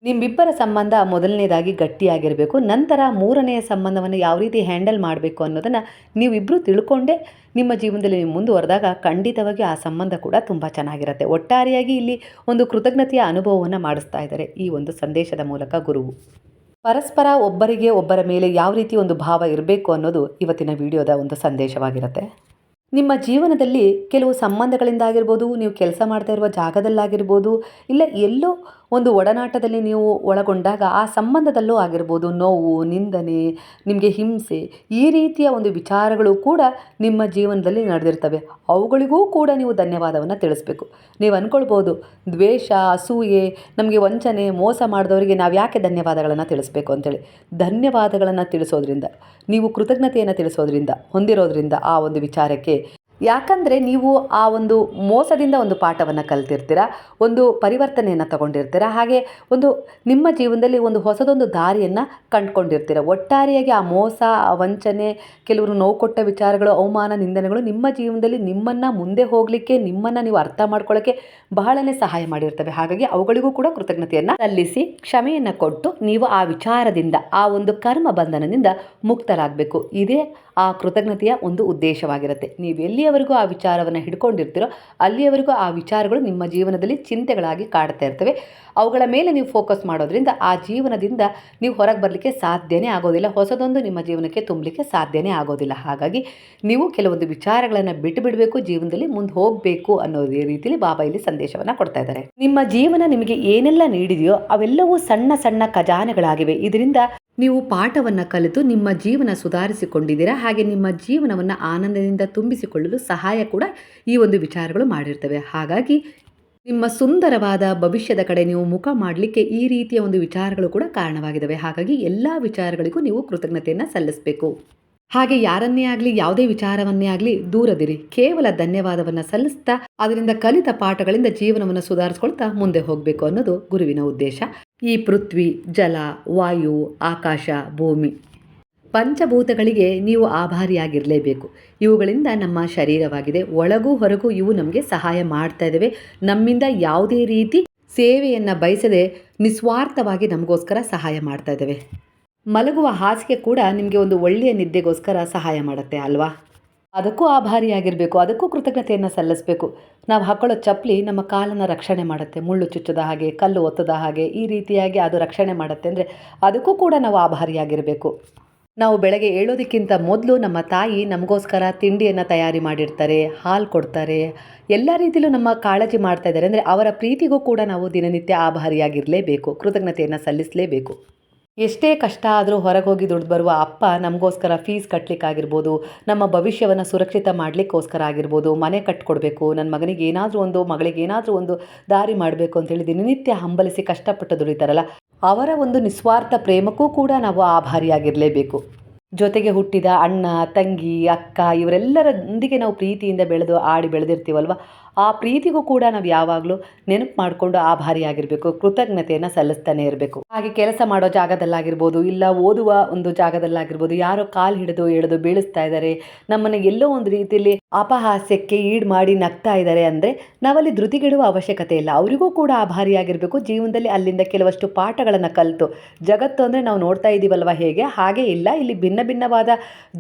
ನಿಮ್ಮಿಬ್ಬರ ಸಂಬಂಧ ಮೊದಲನೇದಾಗಿ ಗಟ್ಟಿಯಾಗಿರಬೇಕು. ನಂತರ ಮೂರನೆಯ ಸಂಬಂಧವನ್ನು ಯಾವ ರೀತಿ ಹ್ಯಾಂಡಲ್ ಮಾಡಬೇಕು ಅನ್ನೋದನ್ನು ನೀವಿಬ್ಬರು ತಿಳ್ಕೊಂಡೇ ನಿಮ್ಮ ಜೀವನದಲ್ಲಿ ನೀವು ಮುಂದುವರೆದಾಗ ಖಂಡಿತವಾಗಿ ಆ ಸಂಬಂಧ ಕೂಡ ತುಂಬ ಚೆನ್ನಾಗಿರುತ್ತೆ. ಒಟ್ಟಾರೆಯಾಗಿ ಇಲ್ಲಿ ಒಂದು ಕೃತಜ್ಞತೆಯ ಅನುಭವವನ್ನು ಮಾಡಿಸ್ತಾ ಇದ್ದಾರೆ ಈ ಒಂದು ಸಂದೇಶದ ಮೂಲಕ ಗುರುವು. ಪರಸ್ಪರ ಒಬ್ಬರಿಗೆ ಒಬ್ಬರ ಮೇಲೆ ಯಾವ ರೀತಿ ಒಂದು ಭಾವ ಇರಬೇಕು ಅನ್ನೋದು ಇವತ್ತಿನ ವಿಡಿಯೋದ ಒಂದು ಸಂದೇಶವಾಗಿರುತ್ತೆ. ನಿಮ್ಮ ಜೀವನದಲ್ಲಿ ಕೆಲವು ಸಂಬಂಧಗಳಿಂದಾಗಿರ್ಬೋದು, ನೀವು ಕೆಲಸ ಮಾಡ್ತಾ ಇರುವ ಜಾಗದಲ್ಲಾಗಿರ್ಬೋದು, ಇಲ್ಲ ಎಲ್ಲೋ ಒಂದು ಒಡನಾಟದಲ್ಲಿ ನೀವು ಒಳಗೊಂಡಾಗ ಆ ಸಂಬಂಧದಲ್ಲೂ ಆಗಿರ್ಬೋದು, ನೋವು, ನಿಂದನೆ, ನಿಮಗೆ ಹಿಂಸೆ, ಈ ರೀತಿಯ ಒಂದು ವಿಚಾರಗಳು ಕೂಡ ನಿಮ್ಮ ಜೀವನದಲ್ಲಿ ನಡೆದಿರ್ತವೆ. ಅವುಗಳಿಗೂ ಕೂಡ ನೀವು ಧನ್ಯವಾದವನ್ನು ತಿಳಿಸ್ಬೇಕು. ನೀವು ಅಂದ್ಕೊಳ್ಬೋದು ದ್ವೇಷ, ಅಸೂಯೆ, ನಮಗೆ ವಂಚನೆ, ಮೋಸ ಮಾಡಿದವರಿಗೆ ನಾವು ಯಾಕೆ ಧನ್ಯವಾದಗಳನ್ನು ತಿಳಿಸ್ಬೇಕು ಅಂತೇಳಿ. ಧನ್ಯವಾದಗಳನ್ನು ತಿಳಿಸೋದ್ರಿಂದ, ನೀವು ಕೃತಜ್ಞತೆಯನ್ನು ತಿಳಿಸೋದ್ರಿಂದ, ಹೊಂದಿರೋದ್ರಿಂದ ಆ ಒಂದು ವಿಚಾರಕ್ಕೆ ಯಾಕಂದರೆ ನೀವು ಆ ಒಂದು ಮೋಸದಿಂದ ಒಂದು ಪಾಠವನ್ನು ಕಲ್ತಿರ್ತೀರ, ಒಂದು ಪರಿವರ್ತನೆಯನ್ನು ತಗೊಂಡಿರ್ತೀರ, ಹಾಗೆ ಒಂದು ನಿಮ್ಮ ಜೀವನದಲ್ಲಿ ಒಂದು ಹೊಸದೊಂದು ದಾರಿಯನ್ನು ಕಂಡುಕೊಂಡಿರ್ತೀರ. ಒಟ್ಟಾರೆಯಾಗಿ ಆ ಮೋಸ, ಆ ವಂಚನೆ, ಕೆಲವರು ನೋವು ಕೊಟ್ಟ ವಿಚಾರಗಳು, ಅವಮಾನ, ನಿಂದನೆಗಳು ನಿಮ್ಮ ಜೀವನದಲ್ಲಿ ನಿಮ್ಮನ್ನು ಮುಂದೆ ಹೋಗಲಿಕ್ಕೆ, ನಿಮ್ಮನ್ನು ನೀವು ಅರ್ಥ ಮಾಡ್ಕೊಳ್ಳೋಕ್ಕೆ ಬಹಳನೇ ಸಹಾಯ ಮಾಡಿರ್ತವೆ. ಹಾಗಾಗಿ ಅವುಗಳಿಗೂ ಕೂಡ ಕೃತಜ್ಞತೆಯನ್ನು ಸಲ್ಲಿಸಿ ಕ್ಷಮೆಯನ್ನು ಕೊಟ್ಟು ನೀವು ಆ ವಿಚಾರದಿಂದ, ಆ ಒಂದು ಕರ್ಮ ಬಂಧನದಿಂದ ಮುಕ್ತರಾಗಬೇಕು. ಇದೇ ಆ ಕೃತಜ್ಞತೆಯ ಒಂದು ಉದ್ದೇಶವಾಗಿರುತ್ತೆ. ನೀವು ಎಲ್ಲಿಯವರೆಗೂ ಆ ವಿಚಾರವನ್ನು ಹಿಡ್ಕೊಂಡಿರ್ತೀರೋ ಅಲ್ಲಿಯವರೆಗೂ ಆ ವಿಚಾರಗಳು ನಿಮ್ಮ ಜೀವನದಲ್ಲಿ ಚಿಂತೆಗಳಾಗಿ ಕಾಡ್ತಾ ಇರ್ತವೆ. ಅವುಗಳ ಮೇಲೆ ನೀವು ಫೋಕಸ್ ಮಾಡೋದ್ರಿಂದ ಆ ಜೀವನದಿಂದ ನೀವು ಹೊರಗೆ ಬರಲಿಕ್ಕೆ ಸಾಧ್ಯನೇ ಆಗೋದಿಲ್ಲ. ಹೊಸದೊಂದು ನಿಮ್ಮ ಜೀವನಕ್ಕೆ ತುಂಬಲಿಕ್ಕೆ ಸಾಧ್ಯನೇ ಆಗೋದಿಲ್ಲ. ಹಾಗಾಗಿ ನೀವು ಕೆಲವೊಂದು ವಿಚಾರಗಳನ್ನು ಬಿಟ್ಟು ಬಿಡಬೇಕು ಜೀವನದಲ್ಲಿ ಮುಂದೆ ಹೋಗಬೇಕು ಅನ್ನೋ ರೀತಿಯಲ್ಲಿ ಬಾಬಾ ಇಲ್ಲಿ ಸಂದೇಶವನ್ನು ಕೊಡ್ತಾ ಇದ್ದಾರೆ. ನಿಮ್ಮ ಜೀವನ ನಿಮಗೆ ಏನೆಲ್ಲ ನೀಡಿದೆಯೋ ಅವೆಲ್ಲವೂ ಸಣ್ಣ ಸಣ್ಣ ಖಜಾನೆಗಳಾಗಿವೆ. ಇದರಿಂದ ನೀವು ಪಾಠವನ್ನು ಕಲಿತು ನಿಮ್ಮ ಜೀವನ ಸುಧಾರಿಸಿಕೊಂಡಿದ್ದೀರಾ? ಹಾಗೆ ನಿಮ್ಮ ಜೀವನವನ್ನು ಆನಂದದಿಂದ ತುಂಬಿಸಿಕೊಳ್ಳಲು ಸಹಾಯ ಕೂಡ ಈ ಒಂದು ವಿಚಾರಗಳು ಮಾಡಿರ್ತವೆ. ಹಾಗಾಗಿ ನಿಮ್ಮ ಸುಂದರವಾದ ಭವಿಷ್ಯದ ಕಡೆ ನೀವು ಮುಖ ಮಾಡಲಿಕ್ಕೆ ಈ ರೀತಿಯ ಒಂದು ವಿಚಾರಗಳು ಕೂಡ ಕಾರಣವಾಗಿದ್ದಾವೆ. ಹಾಗಾಗಿ ಎಲ್ಲ ವಿಚಾರಗಳಿಗೂ ನೀವು ಕೃತಜ್ಞತೆಯನ್ನು ಸಲ್ಲಿಸಬೇಕು. ಹಾಗೆ ಯಾರನ್ನೇ ಆಗಲಿ, ಯಾವುದೇ ವಿಚಾರವನ್ನೇ ಆಗಲಿ ದೂರದಿರಿ. ಕೇವಲ ಧನ್ಯವಾದವನ್ನು ಸಲ್ಲಿಸ್ತಾ, ಅದರಿಂದ ಕಲಿತ ಪಾಠಗಳಿಂದ ಜೀವನವನ್ನು ಸುಧಾರಿಸ್ಕೊಳ್ತಾ ಮುಂದೆ ಹೋಗಬೇಕು ಅನ್ನೋದು ಗುರುವಿನ ಉದ್ದೇಶ. ಈ ಪೃಥ್ವಿ, ಜಲ, ವಾಯು, ಆಕಾಶ, ಭೂಮಿ. ಪಂಚಭೂತಗಳಿಗೆ ನೀವು ಆಭಾರಿಯಾಗಿರಲೇಬೇಕು. ಇವುಗಳಿಂದ ನಮ್ಮ ಶರೀರವಾಗಿದೆ. ಒಳಗೂ ಹೊರಗೂ ಇವು ನಮಗೆ ಸಹಾಯ ಮಾಡ್ತಾ ಇದ್ದಾವೆ ನಮ್ಮಿಂದ ಯಾವುದೇ ರೀತಿ ಸೇವೆಯನ್ನು ಬಯಸದೆ ನಿಸ್ವಾರ್ಥವಾಗಿ ನಮಗೋಸ್ಕರ ಸಹಾಯ ಮಾಡ್ತಾ ಇದ್ದಾವೆ ಮಲಗುವ ಹಾಸಿಗೆ ಕೂಡ ನಿಮಗೆ ಒಂದು ಒಳ್ಳೆಯ ನಿದ್ದೆಗೋಸ್ಕರ ಸಹಾಯ ಮಾಡುತ್ತೆ, ಅಲ್ವಾ? ಅದಕ್ಕೂ ಆಭಾರಿಯಾಗಿರಬೇಕು, ಅದಕ್ಕೂ ಕೃತಜ್ಞತೆಯನ್ನು ಸಲ್ಲಿಸಬೇಕು. ನಾವು ಹಾಕೊಳ್ಳೋ ಚಪ್ಪಲಿ ನಮ್ಮ ಕಾಲನ್ನು ರಕ್ಷಣೆ ಮಾಡುತ್ತೆ. ಮುಳ್ಳು ಚುಚ್ಚದ ಹಾಗೆ, ಕಲ್ಲು ಒತ್ತದ ಹಾಗೆ, ಈ ರೀತಿಯಾಗಿ ಅದು ರಕ್ಷಣೆ ಮಾಡುತ್ತೆ ಅಂದರೆ ಅದಕ್ಕೂ ಕೂಡ ನಾವು ಆಭಾರಿಯಾಗಿರಬೇಕು. ನಾವು ಬೆಳಗ್ಗೆ ಏಳೋದಕ್ಕಿಂತ ಮೊದಲು ನಮ್ಮ ತಾಯಿ ನಮಗೋಸ್ಕರ ತಿಂಡಿಯನ್ನು ತಯಾರಿ ಮಾಡಿರ್ತಾರೆ, ಹಾಲು ಕೊಡ್ತಾರೆ, ಎಲ್ಲ ರೀತಿಯಲ್ಲೂ ನಮ್ಮ ಕಾಳಜಿ ಮಾಡ್ತಾ ಇದ್ದಾರೆ. ಅಂದರೆ ಅವರ ಪ್ರೀತಿಗೂ ಕೂಡ ನಾವು ದಿನನಿತ್ಯ ಆಭಾರಿಯಾಗಿರಲೇಬೇಕು, ಕೃತಜ್ಞತೆಯನ್ನು ಸಲ್ಲಿಸಲೇಬೇಕು. ಎಷ್ಟೇ ಕಷ್ಟ ಆದರೂ ಹೊರಗೆ ಹೋಗಿ ದುಡ್ಡು ಬರುವ ಅಪ್ಪ ನಮಗೋಸ್ಕರ ಫೀಸ್ ಕಟ್ಟಲಿಕ್ಕಾಗಿರ್ಬೋದು ನಮ್ಮ ಭವಿಷ್ಯವನ್ನು ಸುರಕ್ಷಿತ ಮಾಡಲಿಕ್ಕೋಸ್ಕರ ಆಗಿರ್ಬೋದು, ಮನೆ ಕಟ್ಕೊಡ್ಬೇಕು ನನ್ನ ಮಗನಿಗೆ ಏನಾದರೂ ಒಂದು, ಮಗಳಿಗೆ ಏನಾದರೂ ಒಂದು ದಾರಿ ಮಾಡಬೇಕು ಅಂತೇಳಿ ದಿನನಿತ್ಯ ಹಂಬಲಿಸಿ ಕಷ್ಟಪಟ್ಟು ದುಡಿತಾರಲ್ಲ, ಅವರ ಒಂದು ನಿಸ್ವಾರ್ಥ ಪ್ರೇಮಕ್ಕೂ ಕೂಡ ನಾವು ಆಭಾರಿಯಾಗಿರಲೇಬೇಕು. ಜೊತೆಗೆ ಹುಟ್ಟಿದ ಅಣ್ಣ, ತಂಗಿ, ಅಕ್ಕ ಇವರೆಲ್ಲರೊಂದಿಗೆ ನಾವು ಪ್ರೀತಿಯಿಂದ ಬೆಳೆದು, ಆಡಿ ಬೆಳೆದಿರ್ತೀವಲ್ವ? ಆ ಪ್ರೀತಿಗೂ ಕೂಡ ನಾವು ಯಾವಾಗಲೂ ನೆನಪು ಮಾಡಿಕೊಂಡು ಆಭಾರಿಯಾಗಿರಬೇಕು, ಕೃತಜ್ಞತೆಯನ್ನು ಸಲ್ಲಿಸ್ತಾನೆ ಇರಬೇಕು. ಹಾಗೆ ಕೆಲಸ ಮಾಡೋ ಜಾಗದಲ್ಲಾಗಿರ್ಬೋದು, ಇಲ್ಲ ಓದುವ ಒಂದು ಜಾಗದಲ್ಲಾಗಿರ್ಬೋದು, ಯಾರೋ ಕಾಲು ಹಿಡಿದು ಎಳೆದು ಬೀಳಿಸ್ತಾ ಇದ್ದಾರೆ, ನಮ್ಮನ್ನು ಎಲ್ಲೋ ಒಂದು ರೀತಿಯಲ್ಲಿ ಅಪಹಾಸ್ಯಕ್ಕೆ ಈಡ್ ಮಾಡಿ ನಗ್ತಾ ಇದ್ದಾರೆ ಅಂದರೆ ನಾವಲ್ಲಿ ಧೃತಿಗೆಡುವ ಅವಶ್ಯಕತೆ ಇಲ್ಲ. ಅವರಿಗೂ ಕೂಡ ಆಭಾರಿಯಾಗಿರಬೇಕು. ಜೀವನದಲ್ಲಿ ಅಲ್ಲಿಂದ ಕೆಲವಷ್ಟು ಪಾಠಗಳನ್ನು ಕಲಿತು, ಜಗತ್ತು ಅಂದರೆ ನಾವು ನೋಡ್ತಾ ಇದ್ದೀವಲ್ವ ಹೇಗೆ? ಹಾಗೆ ಇಲ್ಲ. ಇಲ್ಲಿ ಭಿನ್ನ ಭಿನ್ನವಾದ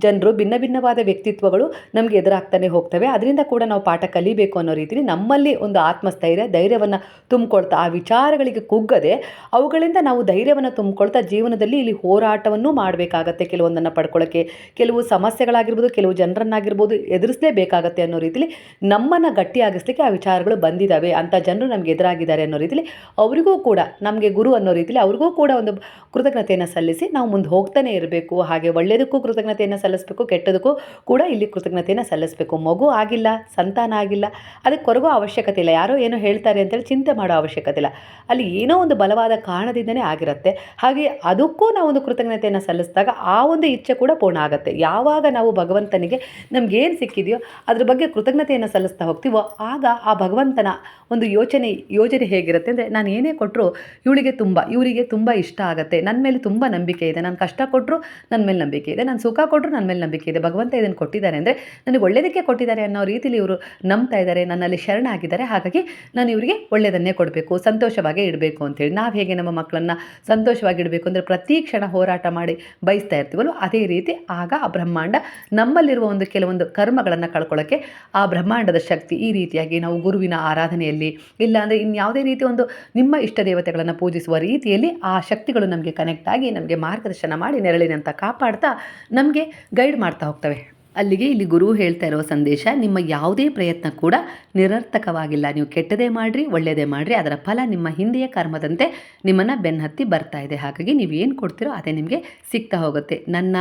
ಜನರು, ಭಿನ್ನ ಭಿನ್ನವಾದ ವ್ಯಕ್ತಿತ್ವಗಳು ನಮಗೆ ಎದುರಾಗ್ತಾನೆ ಹೋಗ್ತವೆ. ಅದರಿಂದ ಕೂಡ ನಾವು ಪಾಠ ಕಲಿಬೇಕು ಅನ್ನೋ ರೀತಿಯಲ್ಲಿ ನಮ್ಮಲ್ಲಿ ಒಂದು ಆತ್ಮಸ್ಥೈರ್ಯ, ಧೈರ್ಯವನ್ನು ತುಂಬಿಕೊಳ್ತಾ ಆ ವಿಚಾರಗಳಿಗೆ ಕುಗ್ಗದೆ ಅವುಗಳಿಂದ ನಾವು ಧೈರ್ಯವನ್ನು ತುಂಬಿಕೊಳ್ತಾ ಜೀವನದಲ್ಲಿ ಇಲ್ಲಿ ಹೋರಾಟವನ್ನು ಮಾಡಬೇಕಾಗತ್ತೆ ಕೆಲವೊಂದನ್ನು ಪಡ್ಕೊಳ್ಳೋಕ್ಕೆ ಕೆಲವು ಸಮಸ್ಯೆಗಳಾಗಿರ್ಬೋದು, ಕೆಲವು ಜನರನ್ನಾಗಿರ್ಬೋದು ಎದುರಿಸಲೇಬೇಕಾಗತ್ತೆ ಅನ್ನೋ ರೀತಿಲಿ ನಮ್ಮನ್ನು ಗಟ್ಟಿಯಾಗಿಸ್ಲಿಕ್ಕೆ ಆ ವಿಚಾರಗಳು ಬಂದಿದ್ದಾವೆ ಅಂಥ ಜನರು ನಮಗೆ ಎದುರಾಗಿದ್ದಾರೆ ಅನ್ನೋ ರೀತಿಲಿ ಅವರಿಗೂ ಕೂಡ, ನಮಗೆ ಗುರು ಅನ್ನೋ ರೀತಿಲಿ ಅವ್ರಿಗೂ ಕೂಡ ಒಂದು ಕೃತಜ್ಞತೆಯನ್ನು ಸಲ್ಲಿಸಿ ನಾವು ಮುಂದೆ ಹೋಗ್ತಾನೆ ಇರಬೇಕು. ಹಾಗೆ ಒಳ್ಳೆಯದಕ್ಕೂ ಕೃತಜ್ಞತೆಯನ್ನು ಸಲ್ಲಿಸಬೇಕು, ಕೆಟ್ಟದಕ್ಕೂ ಕೂಡ ಇಲ್ಲಿ ಕೃತಜ್ಞತೆಯನ್ನು ಸಲ್ಲಿಸಬೇಕು. ಮಗು ಆಗಿಲ್ಲ, ಸಂತಾನ ಆಗಿಲ್ಲ ಅದಕ್ಕೆ ಕೊರಗೋ ಅವಶ್ಯಕತೆ ಇಲ್ಲ. ಯಾರೋ ಏನೋ ಹೇಳ್ತಾರೆ ಅಂತೇಳಿ ಚಿಂತೆ ಮಾಡೋ ಅವಶ್ಯಕತೆ ಇಲ್ಲ. ಅಲ್ಲಿ ಏನೋ ಒಂದು ಬಲವಾದ ಕಾರಣದಿಂದನೇ ಆಗಿರುತ್ತೆ. ಹಾಗೆ ಅದಕ್ಕೂ ನಾವು ಒಂದು ಕೃತಜ್ಞತೆಯನ್ನು ಸಲ್ಲಿಸಿದಾಗ ಆ ಒಂದು ಇಚ್ಛೆ ಕೂಡ ಪೂರ್ಣ ಆಗುತ್ತೆ. ಯಾವಾಗ ನಾವು ಭಗವಂತನಿಗೆ ನಮಗೇನು ಸಿಕ್ಕಿದೆಯೋ ಅದ್ರ ಬಗ್ಗೆ ಕೃತಜ್ಞತೆಯನ್ನು ಸಲ್ಲಿಸ್ತಾ ಹೋಗ್ತೀವೋ ಆಗ ಆ ಭಗವಂತನ ಒಂದು ಯೋಚನೆ, ಯೋಜನೆ ಹೇಗಿರುತ್ತೆ ಅಂದರೆ ನಾನು ಏನೇ ಕೊಟ್ಟರು ಇವಳಿಗೆ ತುಂಬ, ಇವರಿಗೆ ತುಂಬ ಇಷ್ಟ ಆಗುತ್ತೆ. ನನ್ನ ಮೇಲೆ ತುಂಬ ನಂಬಿಕೆ ಇದೆ. ನಾನು ಕಷ್ಟ ಕೊಟ್ಟರು ನನ್ನ ಮೇಲೆ ನಂಬಿಕೆ ಇದೆ. ನಾನು ಸುಖ ಕೊಟ್ಟರು ನನ್ನ ಮೇಲೆ ನಂಬಿಕೆ ಇದೆ. ಭಗವಂತ ಇದನ್ನು ಕೊಟ್ಟಿದ್ದಾರೆ ಅಂದರೆ ನನಗೆ ಒಳ್ಳೆಯದಕ್ಕೆ ಕೊಟ್ಟಿದ್ದಾರೆ ಅನ್ನೋ ರೀತಿಲಿ ಇವರು ನಂಬ್ತಾ ಇದ್ದಾರೆ. ನನ್ನಲ್ಲಿ ಶರಣಾಗಿದ್ದಾರೆ ಹಾಗಾಗಿ ನಾನು ಇವರಿಗೆ ಒಳ್ಳೆಯದನ್ನೇ ಕೊಡಬೇಕು, ಸಂತೋಷವಾಗಿ ಇಡಬೇಕು ಅಂತೇಳಿ ನಾವು ಹೇಗೆ ನಮ್ಮ ಮಕ್ಕಳನ್ನು ಸಂತೋಷವಾಗಿ ಇಡಬೇಕು ಅಂದರೆ ಪ್ರತಿ ಕ್ಷಣ ಹೋರಾಟ ಮಾಡಿ ಬಯಸ್ತಾ ಇರ್ತೀವಲ್ಲ ಅದೇ ರೀತಿ ಆಗ ಆ ಬ್ರಹ್ಮಾಂಡ ನಮ್ಮಲ್ಲಿರುವ ಒಂದು ಕೆಲವೊಂದು ಕರ್ಮಗಳನ್ನು ಕಳ್ಕೊಳ್ಳೋಕ್ಕೆ ಆ ಬ್ರಹ್ಮಾಂಡದ ಶಕ್ತಿ ಈ ರೀತಿಯಾಗಿ ನಾವು ಗುರುವಿನ ಆರಾಧನೆಯಲ್ಲಿ ಇಲ್ಲ ಅಂದರೆ ಇನ್ಯಾವುದೇ ರೀತಿ ಒಂದು ನಿಮ್ಮ ಇಷ್ಟ ದೇವತೆಗಳನ್ನು ಪೂಜಿಸುವ ರೀತಿಯಲ್ಲಿ ಆ ಶಕ್ತಿಗಳು ನಮಗೆ ಕನೆಕ್ಟ್ ಆಗಿ ನಮಗೆ ಮಾರ್ಗದರ್ಶನ ಮಾಡಿ ನೆರಳಿನಂತ ಕಾಪಾಡ್ತಾ ನಮಗೆ ಗೈಡ್ ಮಾಡ್ತಾ ಹೋಗ್ತವೆ. ಅಲ್ಲಿಗೆ ಇಲ್ಲಿ ಗುರು ಹೇಳ್ತಾ ಇರೋ ಸಂದೇಶ, ನಿಮ್ಮ ಯಾವುದೇ ಪ್ರಯತ್ನ ಕೂಡ ನಿರರ್ಥಕವಾಗಿಲ್ಲ. ನೀವು ಕೆಟ್ಟದೇ ಮಾಡಿರಿ, ಒಳ್ಳೆಯದೇ ಮಾಡಿರಿ, ಅದರ ಫಲ ನಿಮ್ಮ ಹಿಂದೆಯ ಕರ್ಮದಂತೆ ನಿಮ್ಮನ್ನು ಬೆನ್ನತ್ತಿ ಬರ್ತಾ ಇದೆ. ಹಾಗಾಗಿ ನೀವು ಏನು ಕೊಡ್ತೀರೋ ಅದೇ ನಿಮಗೆ ಸಿಗ್ತಾ ಹೋಗುತ್ತೆ. ನನ್ನ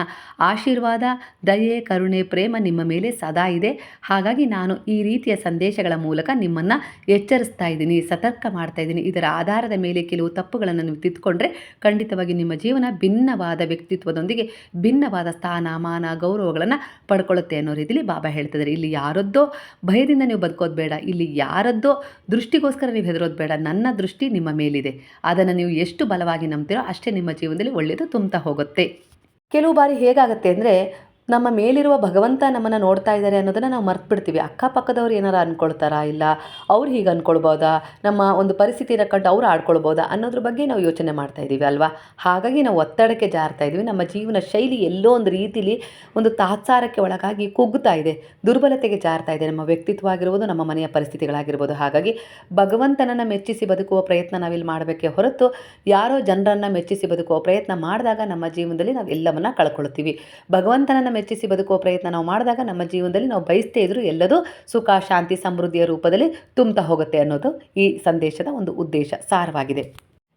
ಆಶೀರ್ವಾದ, ದಯೆ, ಕರುಣೆ, ಪ್ರೇಮ ನಿಮ್ಮ ಮೇಲೆ ಸದಾ ಇದೆ. ಹಾಗಾಗಿ ನಾನು ಈ ರೀತಿಯ ಸಂದೇಶಗಳ ಮೂಲಕ ನಿಮ್ಮನ್ನು ಎಚ್ಚರಿಸ್ತಾ ಇದ್ದೀನಿ, ಸತರ್ಕ ಮಾಡ್ತಾ ಇದ್ದೀನಿ. ಇದರ ಆಧಾರದ ಮೇಲೆ ಕೆಲವು ತಪ್ಪುಗಳನ್ನು ನೀವು ತಿದ್ದುಕೊಂಡ್ರೆ ಖಂಡಿತವಾಗಿ ನಿಮ್ಮ ಜೀವನ ಭಿನ್ನವಾದ ವ್ಯಕ್ತಿತ್ವದೊಂದಿಗೆ ಭಿನ್ನವಾದ ಸ್ಥಾನಮಾನ ಗೌರವಗಳನ್ನು ಪಡ್ಕೊಳ್ಳುತ್ತೆ ಅನ್ನೋ ರೀತಿಲಿ ಬಾಬಾ ಹೇಳ್ತಿದ್ದಾರೆ ಇಲ್ಲಿ ಯಾರದ್ದೋ ಭಯದಿಂದ ನೀವು ಬದುಕೋದು ಬೇಡ, ಇಲ್ಲಿ ಯಾರದ್ದೋ ದೃಷ್ಟಿಗೋಸ್ಕರ ನೀವು ಹೆದರೋದು ಬೇಡ, ನನ್ನ ದೃಷ್ಟಿ ನಿಮ್ಮ ಮೇಲಿದೆ. ಅದನ್ನು ನೀವು ಎಷ್ಟು ಬಲವಾಗಿ ನಂಬ್ತೀರೋ ಅಷ್ಟೇ ನಿಮ್ಮ ಜೀವನದಲ್ಲಿ ಒಳ್ಳೆಯದು ತುಂಬ್ತಾ ಹೋಗುತ್ತೆ. ಕೆಲವು ಬಾರಿ ಹೇಗಾಗುತ್ತೆ ಅಂದರೆ ನಮ್ಮ ಮೇಲಿರುವ ಭಗವಂತ ನಮ್ಮನ್ನು ನೋಡ್ತಾ ಇದ್ದಾರೆ ಅನ್ನೋದನ್ನು ನಾವು ಮರ್ತು ಬಿಡ್ತೀವಿ ಅಕ್ಕಪಕ್ಕದವ್ರು ಏನಾರು ಅಂದ್ಕೊಳ್ತಾರಾ ಇಲ್ಲ? ಅವ್ರು ಹೀಗೆ ಅಂದ್ಕೊಳ್ಬೋದಾ ನಮ್ಮ ಒಂದು ಪರಿಸ್ಥಿತಿನ ಕಂಡು ಅವ್ರು ಆಡ್ಕೊಳ್ಬೋದಾ ಅನ್ನೋದ್ರ ಬಗ್ಗೆ ನಾವು ಯೋಚನೆ ಮಾಡ್ತಾ ಇದ್ದೀವಿ ಅಲ್ವಾ? ಹಾಗಾಗಿ ನಾವು ಒತ್ತಡಕ್ಕೆ ಜಾರ್ತಾ ಇದ್ದೀವಿ ನಮ್ಮ ಜೀವನ ಶೈಲಿ ಎಲ್ಲೋ ಒಂದು ರೀತಿಲಿ ಒಂದು ತಾತ್ಸಾರಕ್ಕೆ ಒಳಗಾಗಿ ಕುಗ್ಗುತ್ತಾ ಇದೆ. ದುರ್ಬಲತೆಗೆ ಜಾರ್ತಾ ಇದೆ. ನಮ್ಮ ವ್ಯಕ್ತಿತ್ವ ಆಗಿರ್ಬೋದು, ನಮ್ಮ ಮನೆಯ ಪರಿಸ್ಥಿತಿಗಳಾಗಿರ್ಬೋದು. ಹಾಗಾಗಿ ಭಗವಂತನನ್ನು ಮೆಚ್ಚಿಸಿ ಬದುಕುವ ಪ್ರಯತ್ನ ನಾವಿಲ್ಲಿ ಮಾಡಬೇಕೆ ಹೊರತು ಯಾರೋ ಜನರನ್ನು ಮೆಚ್ಚಿಸಿ ಬದುಕುವ ಪ್ರಯತ್ನ ಮಾಡಿದಾಗ ನಮ್ಮ ಜೀವನದಲ್ಲಿ ನಾವು ಎಲ್ಲವನ್ನ ಕಳ್ಕೊಳ್ತೀವಿ. ಭಗವಂತನನ್ನು ಮೆಚ್ಚಿಸಿ ಬದುಕುವ ಪ್ರಯತ್ನ ನಾವು ಮಾಡಿದಾಗ ನಮ್ಮ ಜೀವನದಲ್ಲಿ ನಾವು ಬಯಸ್ತೇ ಇದ್ರೂ ಎಲ್ಲದೂ ಸುಖ, ಶಾಂತಿ, ಸಮೃದ್ಧಿಯ ರೂಪದಲ್ಲಿ ತುಂಬ್ತಾ ಹೋಗುತ್ತೆ ಅನ್ನೋದು ಈ ಸಂದೇಶದ ಒಂದು ಉದ್ದೇಶ, ಸಾರವಾಗಿದೆ.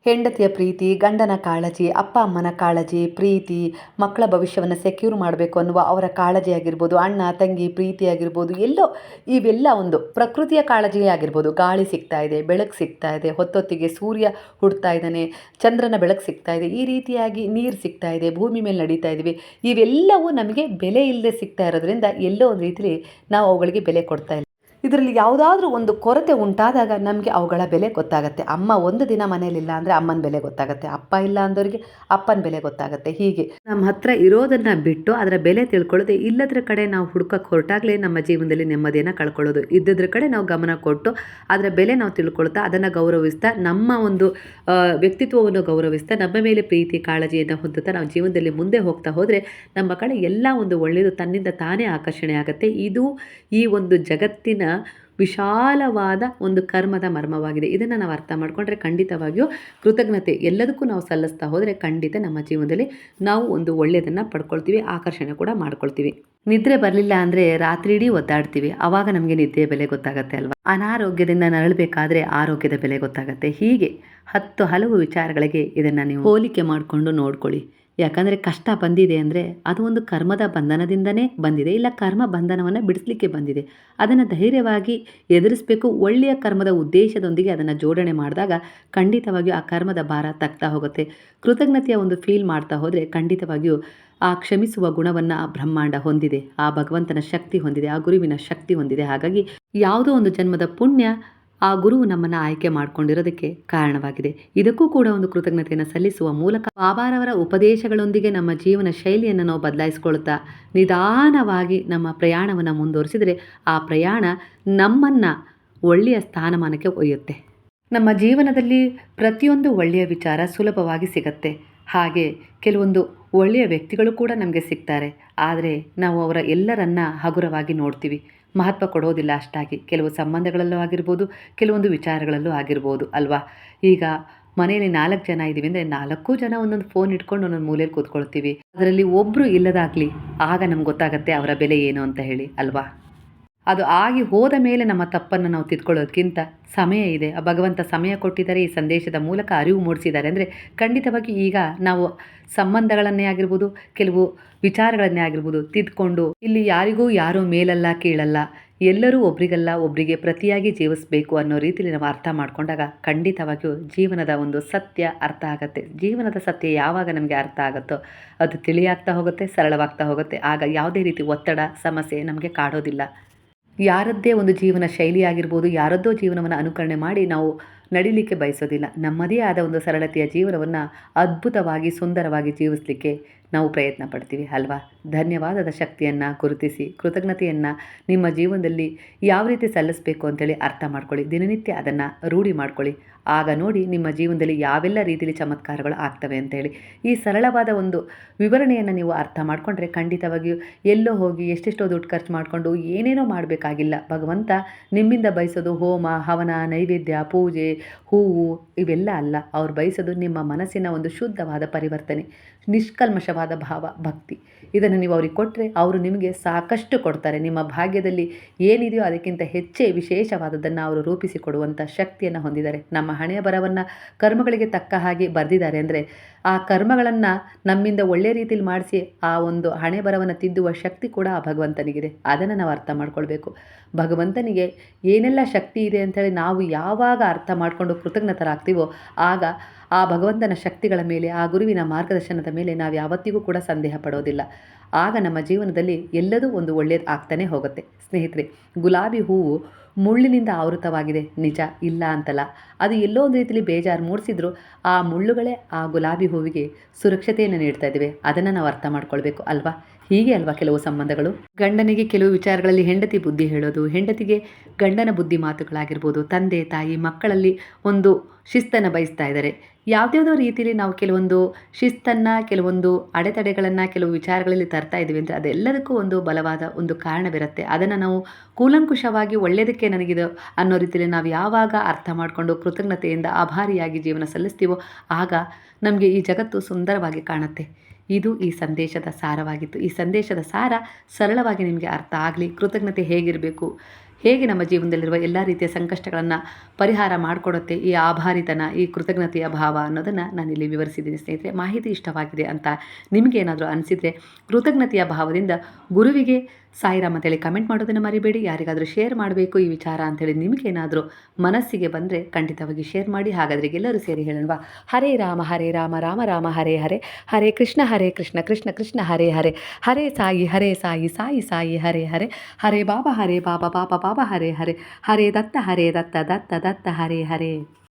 ಹೆಂಡತಿಯ ಪ್ರೀತಿ, ಗಂಡನ ಕಾಳಜಿ, ಅಪ್ಪ ಅಮ್ಮನ ಕಾಳಜಿ, ಪ್ರೀತಿ, ಮಕ್ಕಳ ಭವಿಷ್ಯವನ್ನು ಸೆಕ್ಯೂರ್ ಮಾಡಬೇಕು ಅನ್ನುವ ಅವರ ಕಾಳಜಿ ಆಗಿರ್ಬೋದು, ಅಣ್ಣ, ತಂಗಿ, ಪ್ರೀತಿ ಆಗಿರ್ಬೋದು, ಎಲ್ಲೋ ಇವೆಲ್ಲ ಒಂದು ಪ್ರಕೃತಿಯ ಕಾಳಜಿಯೇ ಆಗಿರ್ಬೋದು. ಗಾಳಿ ಸಿಗ್ತಾ ಇದೆ, ಬೆಳಕು ಸಿಗ್ತಾ ಇದೆ, ಹೊತ್ತೊತ್ತಿಗೆ ಸೂರ್ಯ ಹುಡ್ತಾ ಇದ್ದಾನೆ, ಚಂದ್ರನ ಬೆಳಕು ಸಿಗ್ತಾ ಇದೆ, ಈ ರೀತಿಯಾಗಿ ನೀರು ಸಿಗ್ತಾ ಇದೆ, ಭೂಮಿ ಮೇಲೆ ನಡೀತಾ ಇದ್ದೀವಿ. ಇವೆಲ್ಲವೂ ನಮಗೆ ಬೆಲೆ ಇಲ್ಲದೆ ಸಿಗ್ತಾ ಇರೋದ್ರಿಂದ ಎಲ್ಲೋ ಒಂದು ರೀತಿಲಿ ನಾವು ಅವುಗಳಿಗೆ ಬೆಲೆ ಕೊಡ್ತಾ ಇಲ್ಲ ಇದರಲ್ಲಿ ಯಾವುದಾದ್ರೂ ಒಂದು ಕೊರತೆ ಉಂಟಾದಾಗ ನಮಗೆ ಅವುಗಳ ಬೆಲೆ ಗೊತ್ತಾಗುತ್ತೆ. ಅಮ್ಮ ಒಂದು ದಿನ ಮನೇಲಿಲ್ಲ ಅಂದರೆ ಅಮ್ಮನ ಬೆಲೆ ಗೊತ್ತಾಗುತ್ತೆ. ಅಪ್ಪ ಇಲ್ಲ ಅಂದವರಿಗೆ ಅಪ್ಪನ ಬೆಲೆ ಗೊತ್ತಾಗುತ್ತೆ. ಹೀಗೆ ನಮ್ಮ ಹತ್ರ ಇರೋದನ್ನು ಬಿಟ್ಟು ಅದರ ಬೆಲೆ ತಿಳ್ಕೊಳ್ಳೋದು ಇಲ್ಲದ್ರ ಕಡೆ ನಾವು ಹುಡುಕಕ್ಕೆ ಹೊರಟಾಗಲೇ ನಮ್ಮ ಜೀವನದಲ್ಲಿ ನೆಮ್ಮದಿಯನ್ನು ಕಳ್ಕೊಳ್ಳೋದು. ಇದ್ದದ್ರ ಕಡೆ ನಾವು ಗಮನ ಕೊಟ್ಟು ಅದರ ಬೆಲೆ ನಾವು ತಿಳ್ಕೊಳ್ತಾ ಅದನ್ನು ಗೌರವಿಸ್ತಾ ನಮ್ಮ ಒಂದು ವ್ಯಕ್ತಿತ್ವವನ್ನು ಗೌರವಿಸ್ತಾ ನಮ್ಮ ಮೇಲೆ ಪ್ರೀತಿ, ಕಾಳಜಿಯನ್ನು ಹೊಂದುತ್ತಾ ನಾವು ಜೀವನದಲ್ಲಿ ಮುಂದೆ ಹೋಗ್ತಾ ಹೋದರೆ ನಮ್ಮ ಕಡೆ ಎಲ್ಲ ಒಂದು ಒಳ್ಳೆಯದು ತನ್ನಿಂದ ತಾನೇ ಆಕರ್ಷಣೆ ಆಗುತ್ತೆ. ಇದು ಈ ಒಂದು ಜಗತ್ತಿನ ವಿಶಾಲವಾದ ಒಂದು ಕರ್ಮದ ಮರ್ಮವಾಗಿದೆ. ಇದನ್ನು ನಾವು ಅರ್ಥ ಮಾಡಿಕೊಂಡ್ರೆ ಖಂಡಿತವಾಗಿಯೂ ಕೃತಜ್ಞತೆ ಎಲ್ಲದಕ್ಕೂ ನಾವು ಸಲ್ಲಿಸ್ತಾ ಹೋದರೆ ಖಂಡಿತ ನಮ್ಮ ಜೀವನದಲ್ಲಿ ನಾವು ಒಂದು ಒಳ್ಳೆಯದನ್ನು ಪಡ್ಕೊಳ್ತೀವಿ, ಆಕರ್ಷಣೆ ಕೂಡ ಮಾಡ್ಕೊಳ್ತೀವಿ. ನಿದ್ರೆ ಬರಲಿಲ್ಲ ಅಂದರೆ ರಾತ್ರಿ ಇಡೀ ಒದ್ದಾಡ್ತೀವಿ. ಆವಾಗ ನಮಗೆ ನಿದ್ದೆಯ ಬೆಲೆ ಗೊತ್ತಾಗುತ್ತೆ ಅಲ್ವಾ? ಅನಾರೋಗ್ಯದಿಂದ ನರಳಬೇಕಾದ್ರೆ ಆರೋಗ್ಯದ ಬೆಲೆ ಗೊತ್ತಾಗುತ್ತೆ. ಹೀಗೆ ಹತ್ತು ಹಲವು ವಿಚಾರಗಳಿಗೆ ಇದನ್ನು ನೀವು ಹೋಲಿಕೆ ಮಾಡಿಕೊಂಡು ನೋಡ್ಕೊಳ್ಳಿ. ಯಾಕಂದರೆ ಕಷ್ಟ ಬಂದಿದೆ ಅಂದರೆ ಅದು ಒಂದು ಕರ್ಮದ ಬಂಧನದಿಂದನೇ ಬಂದಿದೆ, ಇಲ್ಲ ಕರ್ಮ ಬಂಧನವನ್ನು ಬಿಡಿಸಲಿಕ್ಕೆ ಬಂದಿದೆ. ಅದನ್ನು ಧೈರ್ಯವಾಗಿ ಎದುರಿಸಬೇಕು, ಒಳ್ಳೆಯ ಕರ್ಮದ ಉದ್ದೇಶದೊಂದಿಗೆ ಅದನ್ನು ಜೋಡಣೆ ಮಾಡಿದಾಗ ಖಂಡಿತವಾಗಿಯೂ ಆ ಕರ್ಮದ ಭಾರ ತಗ್ತಾ ಹೋಗುತ್ತೆ. ಕೃತಜ್ಞತೆಯ ಒಂದು ಫೀಲ್ ಮಾಡ್ತಾ ಹೋದರೆ ಖಂಡಿತವಾಗಿಯೂ ಆ ಕ್ಷಮಿಸುವ ಗುಣವನ್ನು ಆ ಬ್ರಹ್ಮಾಂಡ ಹೊಂದಿದೆ, ಆ ಭಗವಂತನ ಶಕ್ತಿ ಹೊಂದಿದೆ, ಆ ಗುರುವಿನ ಶಕ್ತಿ ಹೊಂದಿದೆ. ಹಾಗಾಗಿ ಯಾವುದೋ ಒಂದು ಜನ್ಮದ ಪುಣ್ಯ ಆ ಗುರು ನಮ್ಮನ್ನು ಆಯ್ಕೆ ಮಾಡಿಕೊಂಡಿರೋದಕ್ಕೆ ಕಾರಣವಾಗಿದೆ. ಇದಕ್ಕೂ ಕೂಡ ಒಂದು ಕೃತಜ್ಞತೆಯನ್ನು ಸಲ್ಲಿಸುವ ಮೂಲಕ ಬಾಬಾರವರ ಉಪದೇಶಗಳೊಂದಿಗೆ ನಮ್ಮ ಜೀವನ ಶೈಲಿಯನ್ನು ನಾವು ಬದಲಾಯಿಸಿಕೊಳ್ಳುತ್ತಾ ನಿಧಾನವಾಗಿ ನಮ್ಮ ಪ್ರಯಾಣವನ್ನು ಮುಂದುವರಿಸಿದರೆ ಆ ಪ್ರಯಾಣ ನಮ್ಮನ್ನು ಒಳ್ಳೆಯ ಸ್ಥಾನಮಾನಕ್ಕೆ ಒಯ್ಯುತ್ತೆ. ನಮ್ಮ ಜೀವನದಲ್ಲಿ ಪ್ರತಿಯೊಂದು ಒಳ್ಳೆಯ ವಿಚಾರ ಸುಲಭವಾಗಿ ಸಿಗತ್ತೆ. ಹಾಗೆ ಕೆಲವೊಂದು ಒಳ್ಳೆಯ ವ್ಯಕ್ತಿಗಳು ಕೂಡ ನಮಗೆ ಸಿಗ್ತಾರೆ. ಆದರೆ ನಾವು ಅವರ ಎಲ್ಲರನ್ನ ಹಗುರವಾಗಿ ನೋಡ್ತೀವಿ. ಮಹತ್ವ ಕೊಡೋದಿಲ್ಲ ಅಷ್ಟಾಗಿ. ಕೆಲವು ಸಂಬಂಧಗಳಲ್ಲೂ ಆಗಿರ್ಬೋದು, ಕೆಲವೊಂದು ವಿಚಾರಗಳಲ್ಲೂ ಆಗಿರ್ಬೋದು ಅಲ್ವಾ? ಈಗ ಮನೆಯಲ್ಲಿ ನಾಲ್ಕು ಜನ ಇದ್ದೀವಿ ಅಂದರೆ ನಾಲ್ಕು ಜನ ಒಂದೊಂದು ಫೋನ್ ಇಟ್ಕೊಂಡು ಒಂದೊಂದು ಮೂಲೆಯಲ್ಲಿ ಕೂತ್ಕೊಳ್ತೀವಿ. ಅದರಲ್ಲಿ ಒಬ್ಬರು ಇಲ್ಲದಾಗಲಿ, ಆಗ ನಮ್ಗೆ ಗೊತ್ತಾಗುತ್ತೆ ಅವರ ಬೆಲೆ ಏನು ಅಂತ ಹೇಳಿ ಅಲ್ವಾ? ಅದು ಆಗಿ ಹೋದ ಮೇಲೆ ನಮ್ಮ ತಪ್ಪನ್ನು ನಾವು ತಿದ್ಕೊಳ್ಳೋದಕ್ಕಿಂತ ಸಮಯ ಇದೆ. ಆ ಭಗವಂತ ಸಮಯ ಕೊಟ್ಟಿದ್ದಾರೆ ಈ ಸಂದೇಶದ ಮೂಲಕ ಅರಿವು ಮೂಡಿಸಿದ್ದಾರೆ. ಅಂದರೆ ಖಂಡಿತವಾಗಿ ಈಗ ನಾವು ಸಂಬಂಧಗಳನ್ನೇ ಆಗಿರ್ಬೋದು, ಕೆಲವು ವಿಚಾರಗಳನ್ನೇ ಆಗಿರ್ಬೋದು ತಿದ್ಕೊಂಡು ಇಲ್ಲಿ ಯಾರಿಗೂ ಯಾರೂ ಮೇಲಲ್ಲ, ಕೀಳಲ್ಲ, ಎಲ್ಲರೂ ಒಬ್ರಿಗಲ್ಲ ಒಬ್ಬರಿಗೆ ಪ್ರತಿಯಾಗಿ ಜೀವಿಸಬೇಕು ಅನ್ನೋ ರೀತಿಯಲ್ಲಿ ನಾವು ಅರ್ಥ ಮಾಡಿಕೊಂಡಾಗ ಖಂಡಿತವಾಗಿಯೂ ಜೀವನದ ಒಂದು ಸತ್ಯ ಅರ್ಥ ಆಗುತ್ತೆ. ಜೀವನದ ಸತ್ಯ ಯಾವಾಗ ನಮಗೆ ಅರ್ಥ ಆಗುತ್ತೋ ಅದು ತಿಳಿಯಾಗ್ತಾ ಹೋಗುತ್ತೆ, ಸರಳವಾಗ್ತಾ ಹೋಗುತ್ತೆ. ಆಗ ಯಾವುದೇ ರೀತಿ ಒತ್ತಡ, ಸಮಸ್ಯೆ ನಮಗೆ ಕಾಡೋದಿಲ್ಲ. ಯಾರದ್ದೇ ಒಂದು ಜೀವನ ಶೈಲಿ ಆಗಿರ್ಬೋದು ಯಾರದ್ದೋ ಜೀವನವನ್ನು ಅನುಕರಣೆ ಮಾಡಿ ನಾವು ನಡಿಲಿಕ್ಕೆ ಬಯಸೋದಿಲ್ಲ. ನಮ್ಮದೇ ಆದ ಒಂದು ಸರಳತೆಯ ಜೀವನವನ್ನು ಅದ್ಭುತವಾಗಿ, ಸುಂದರವಾಗಿ ಜೀವಿಸಲಿಕ್ಕೆ ನಾವು ಪ್ರಯತ್ನ ಪಡ್ತೀವಿ, ಅಲ್ವಾ? ಧನ್ಯವಾದದ ಶಕ್ತಿಯನ್ನು ಗುರುತಿಸಿ, ಕೃತಜ್ಞತೆಯನ್ನು ನಿಮ್ಮ ಜೀವನದಲ್ಲಿ ಯಾವ ರೀತಿ ಸಲ್ಲಿಸಬೇಕು ಅಂತೇಳಿ ಅರ್ಥ ಮಾಡ್ಕೊಳ್ಳಿ, ದಿನನಿತ್ಯ ಅದನ್ನು ರೂಢಿ ಮಾಡ್ಕೊಳ್ಳಿ. ಆಗ ನೋಡಿ ನಿಮ್ಮ ಜೀವನದಲ್ಲಿ ಯಾವೆಲ್ಲ ರೀತಿಯಲ್ಲಿ ಚಮತ್ಕಾರಗಳು ಆಗ್ತವೆ ಅಂತೇಳಿ. ಈ ಸರಳವಾದ ಒಂದು ವಿವರಣೆಯನ್ನು ನೀವು ಅರ್ಥ ಮಾಡಿಕೊಂಡ್ರೆ ಖಂಡಿತವಾಗಿಯೂ ಎಲ್ಲೋ ಹೋಗಿ ಎಷ್ಟೆಷ್ಟೋ ದುಡ್ಡು ಖರ್ಚು ಮಾಡಿಕೊಂಡು ಏನೇನೋ ಮಾಡಬೇಕಾಗಿಲ್ಲ. ಭಗವಂತ ನಿಮ್ಮಿಂದ ಬಯಸೋದು ಹೋಮ, ಹವನ, ನೈವೇದ್ಯ, ಪೂಜೆ, ಹೂವು ಇವೆಲ್ಲ ಅಲ್ಲ. ಅವ್ರು ಬಯಸೋದು ನಿಮ್ಮ ಮನಸ್ಸಿನ ಒಂದು ಶುದ್ಧವಾದ ಪರಿವರ್ತನೆ. ನಿಷ್ಕಲ್ಮಶವಾದ ಭಾವ, ಭಕ್ತಿ. ಇದನ್ನು ನೀವು ಅವ್ರಿಗೆ ಕೊಟ್ಟರೆ ಅವರು ನಿಮಗೆ ಸಾಕಷ್ಟು ಕೊಡ್ತಾರೆ. ನಿಮ್ಮ ಭಾಗ್ಯದಲ್ಲಿ ಏನಿದೆಯೋ ಅದಕ್ಕಿಂತ ಹೆಚ್ಚೇ ವಿಶೇಷವಾದದ್ದನ್ನು ಅವರು ರೂಪಿಸಿಕೊಡುವಂಥ ಶಕ್ತಿಯನ್ನು ಹೊಂದಿದ್ದಾರೆ. ನಮ್ಮ ಹಣೆಯ ಬರವನ್ನು ಕರ್ಮಗಳಿಗೆ ತಕ್ಕ ಹಾಗೆ ಬರೆದಿದ್ದಾರೆ. ಅಂದರೆ ಆ ಕರ್ಮಗಳನ್ನು ನಮ್ಮಿಂದ ಒಳ್ಳೆಯ ರೀತಿಯಲ್ಲಿ ಮಾಡಿಸಿ ಆ ಒಂದು ಹಣೆ ಬರವನ್ನು ತಿದ್ದುವ ಶಕ್ತಿ ಕೂಡ ಆ ಭಗವಂತನಿಗಿದೆ. ಅದನ್ನು ನಾವು ಅರ್ಥ ಮಾಡ್ಕೊಳ್ಬೇಕು. ಭಗವಂತನಿಗೆ ಏನೆಲ್ಲ ಶಕ್ತಿ ಇದೆ ಅಂಥೇಳಿ ನಾವು ಯಾವಾಗ ಅರ್ಥ ಮಾಡಿಕೊಂಡು ಕೃತಜ್ಞತರಾಗ್ತೀವೋ ಆಗ ಆ ಭಗವಂತನ ಶಕ್ತಿಗಳ ಮೇಲೆ, ಆ ಗುರುವಿನ ಮಾರ್ಗದರ್ಶನದ ಮೇಲೆ ನಾವು ಯಾವತ್ತಿಗೂ ಕೂಡ ಸಂದೇಹ ಪಡೋದಿಲ್ಲ. ಆಗ ನಮ್ಮ ಜೀವನದಲ್ಲಿ ಎಲ್ಲದೂ ಒಂದು ಒಳ್ಳೆಯದು ಆಗ್ತಾನೆ ಹೋಗುತ್ತೆ. ಸ್ನೇಹಿತರೆ, ಗುಲಾಬಿ ಹೂವು ಮುಳ್ಳಿನಿಂದ ಆವೃತವಾಗಿದೆ. ನಿಜ, ಇಲ್ಲ ಅಂತಲ್ಲ. ಅದು ಎಲ್ಲೋ ಒಂದು ರೀತಿಯಲ್ಲಿ ಬೇಜಾರು ಮೂಡಿಸಿದ್ರು ಆ ಮುಳ್ಳುಗಳೇ ಆ ಗುಲಾಬಿ ಹೂವಿಗೆ ಸುರಕ್ಷತೆಯನ್ನು ನೀಡ್ತಾ ಇದ್ದೇವೆ. ಅದನ್ನು ನಾವು ಅರ್ಥ ಮಾಡ್ಕೊಳ್ಬೇಕು, ಅಲ್ವಾ? ಹೀಗೆ ಅಲ್ವಾ ಕೆಲವು ಸಂಬಂಧಗಳು? ಗಂಡನಿಗೆ ಕೆಲವು ವಿಚಾರಗಳಲ್ಲಿ ಹೆಂಡತಿ ಬುದ್ಧಿ ಹೇಳೋದು, ಹೆಂಡತಿಗೆ ಗಂಡನ ಬುದ್ಧಿ ಮಾತುಗಳಾಗಿರ್ಬೋದು, ತಂದೆ, ತಾಯಿ, ಮಕ್ಕಳಲ್ಲಿ ಒಂದು ಶಿಸ್ತನ್ನು ಬಯಸ್ತಾ ಇದ್ದಾರೆ. ಯಾವುದ್ಯಾವುದೋ ರೀತಿಯಲ್ಲಿ ನಾವು ಕೆಲವೊಂದು ಶಿಸ್ತನ್ನು, ಕೆಲವೊಂದು ಅಡೆತಡೆಗಳನ್ನು, ಕೆಲವು ವಿಚಾರಗಳಲ್ಲಿ ತರ್ತಾ ಇದ್ದೀವಿ ಅಂದರೆ ಅದೆಲ್ಲದಕ್ಕೂ ಒಂದು ಬಲವಾದ ಒಂದು ಕಾರಣವಿರುತ್ತೆ. ಅದನ್ನು ನಾವು ಕೂಲಂಕುಷವಾಗಿ ಒಳ್ಳೆಯದಕ್ಕೆ ನನಗಿದು ಅನ್ನೋ ರೀತಿಯಲ್ಲಿ ನಾವು ಯಾವಾಗ ಅರ್ಥ ಮಾಡಿಕೊಂಡು ಕೃತಜ್ಞತೆಯಿಂದ ಆಭಾರಿಯಾಗಿ ಜೀವನ ಸಲ್ಲಿಸ್ತೀವೋ ಆಗ ನಮಗೆ ಈ ಜಗತ್ತು ಸುಂದರವಾಗಿ ಕಾಣುತ್ತೆ. ಇದು ಈ ಸಂದೇಶದ ಸಾರವಾಗಿತ್ತು. ಈ ಸಂದೇಶದ ಸಾರ ಸರಳವಾಗಿ ನಿಮಗೆ ಅರ್ಥ ಆಗಲಿ, ಕೃತಜ್ಞತೆ ಹೇಗಿರಬೇಕು ಹೇಗೆ ನಮ್ಮ ಜೀವನದಲ್ಲಿರುವ ಎಲ್ಲ ರೀತಿಯ ಸಂಕಷ್ಟಗಳನ್ನು ಪರಿಹಾರ ಮಾಡಿಕೊಡುತ್ತೆ, ಈ ಆಭಾರಿತನ, ಈ ಕೃತಜ್ಞತೆಯ ಭಾವ ಅನ್ನೋದನ್ನು ನಾನಿಲ್ಲಿ ವಿವರಿಸಿದ್ದೀನಿ ಸ್ನೇಹಿತರೆ. ಮಾಹಿತಿ ಇಷ್ಟವಾಗಿದೆ ಅಂತ ನಿಮಗೇನಾದರೂ ಅನಿಸಿದರೆ ಕೃತಜ್ಞತೆಯ ಭಾವದಿಂದ ಗುರುವಿಗೆ ಸಾಯಿರಾಮ್ ಅಂತೇಳಿ ಕಮೆಂಟ್ ಮಾಡೋದನ್ನು ಮರಿಬೇಡಿ. ಯಾರಿಗಾದರೂ ಶೇರ್ ಮಾಡಬೇಕು, ಈ ವಿಚಾರ ಅಂತೇಳಿ ನಿಮಗೇನಾದರೂ ಮನಸ್ಸಿಗೆ ಬಂದರೆ ಖಂಡಿತವಾಗಿ ಶೇರ್ ಮಾಡಿ. ಹಾಗಾದರೆ ಎಲ್ಲರೂ ಸೇರಿ ಹೇಳೋಣವಾ? ಹರೇ ರಾಮ ಹರೇ ರಾಮ ರಾಮ ರಾಮ, ಹರೇ ಹರೇ. ಹರೇ ಕೃಷ್ಣ ಹರೇ ಕೃಷ್ಣ ಕೃಷ್ಣ ಕೃಷ್ಣ, ಹರೇ ಹರೇ. ಹರೇ ಸಾಯಿ ಹರೇ ಸಾಯಿ ಸಾಯಿ ಸಾಯಿ, ಹರೇ ಹರೇ. ಹರೇ ಬಾಬಾ ಹರೇ ಬಾಬಾ ಬಾಬಾ ಬಾಬಾ, ಹರೇ ಹರೇ. ಹರೇ ದತ್ತ ಹರೇ ದತ್ತ ದತ್ತ ದತ್ತ, ಹರೇ ಹರೇ.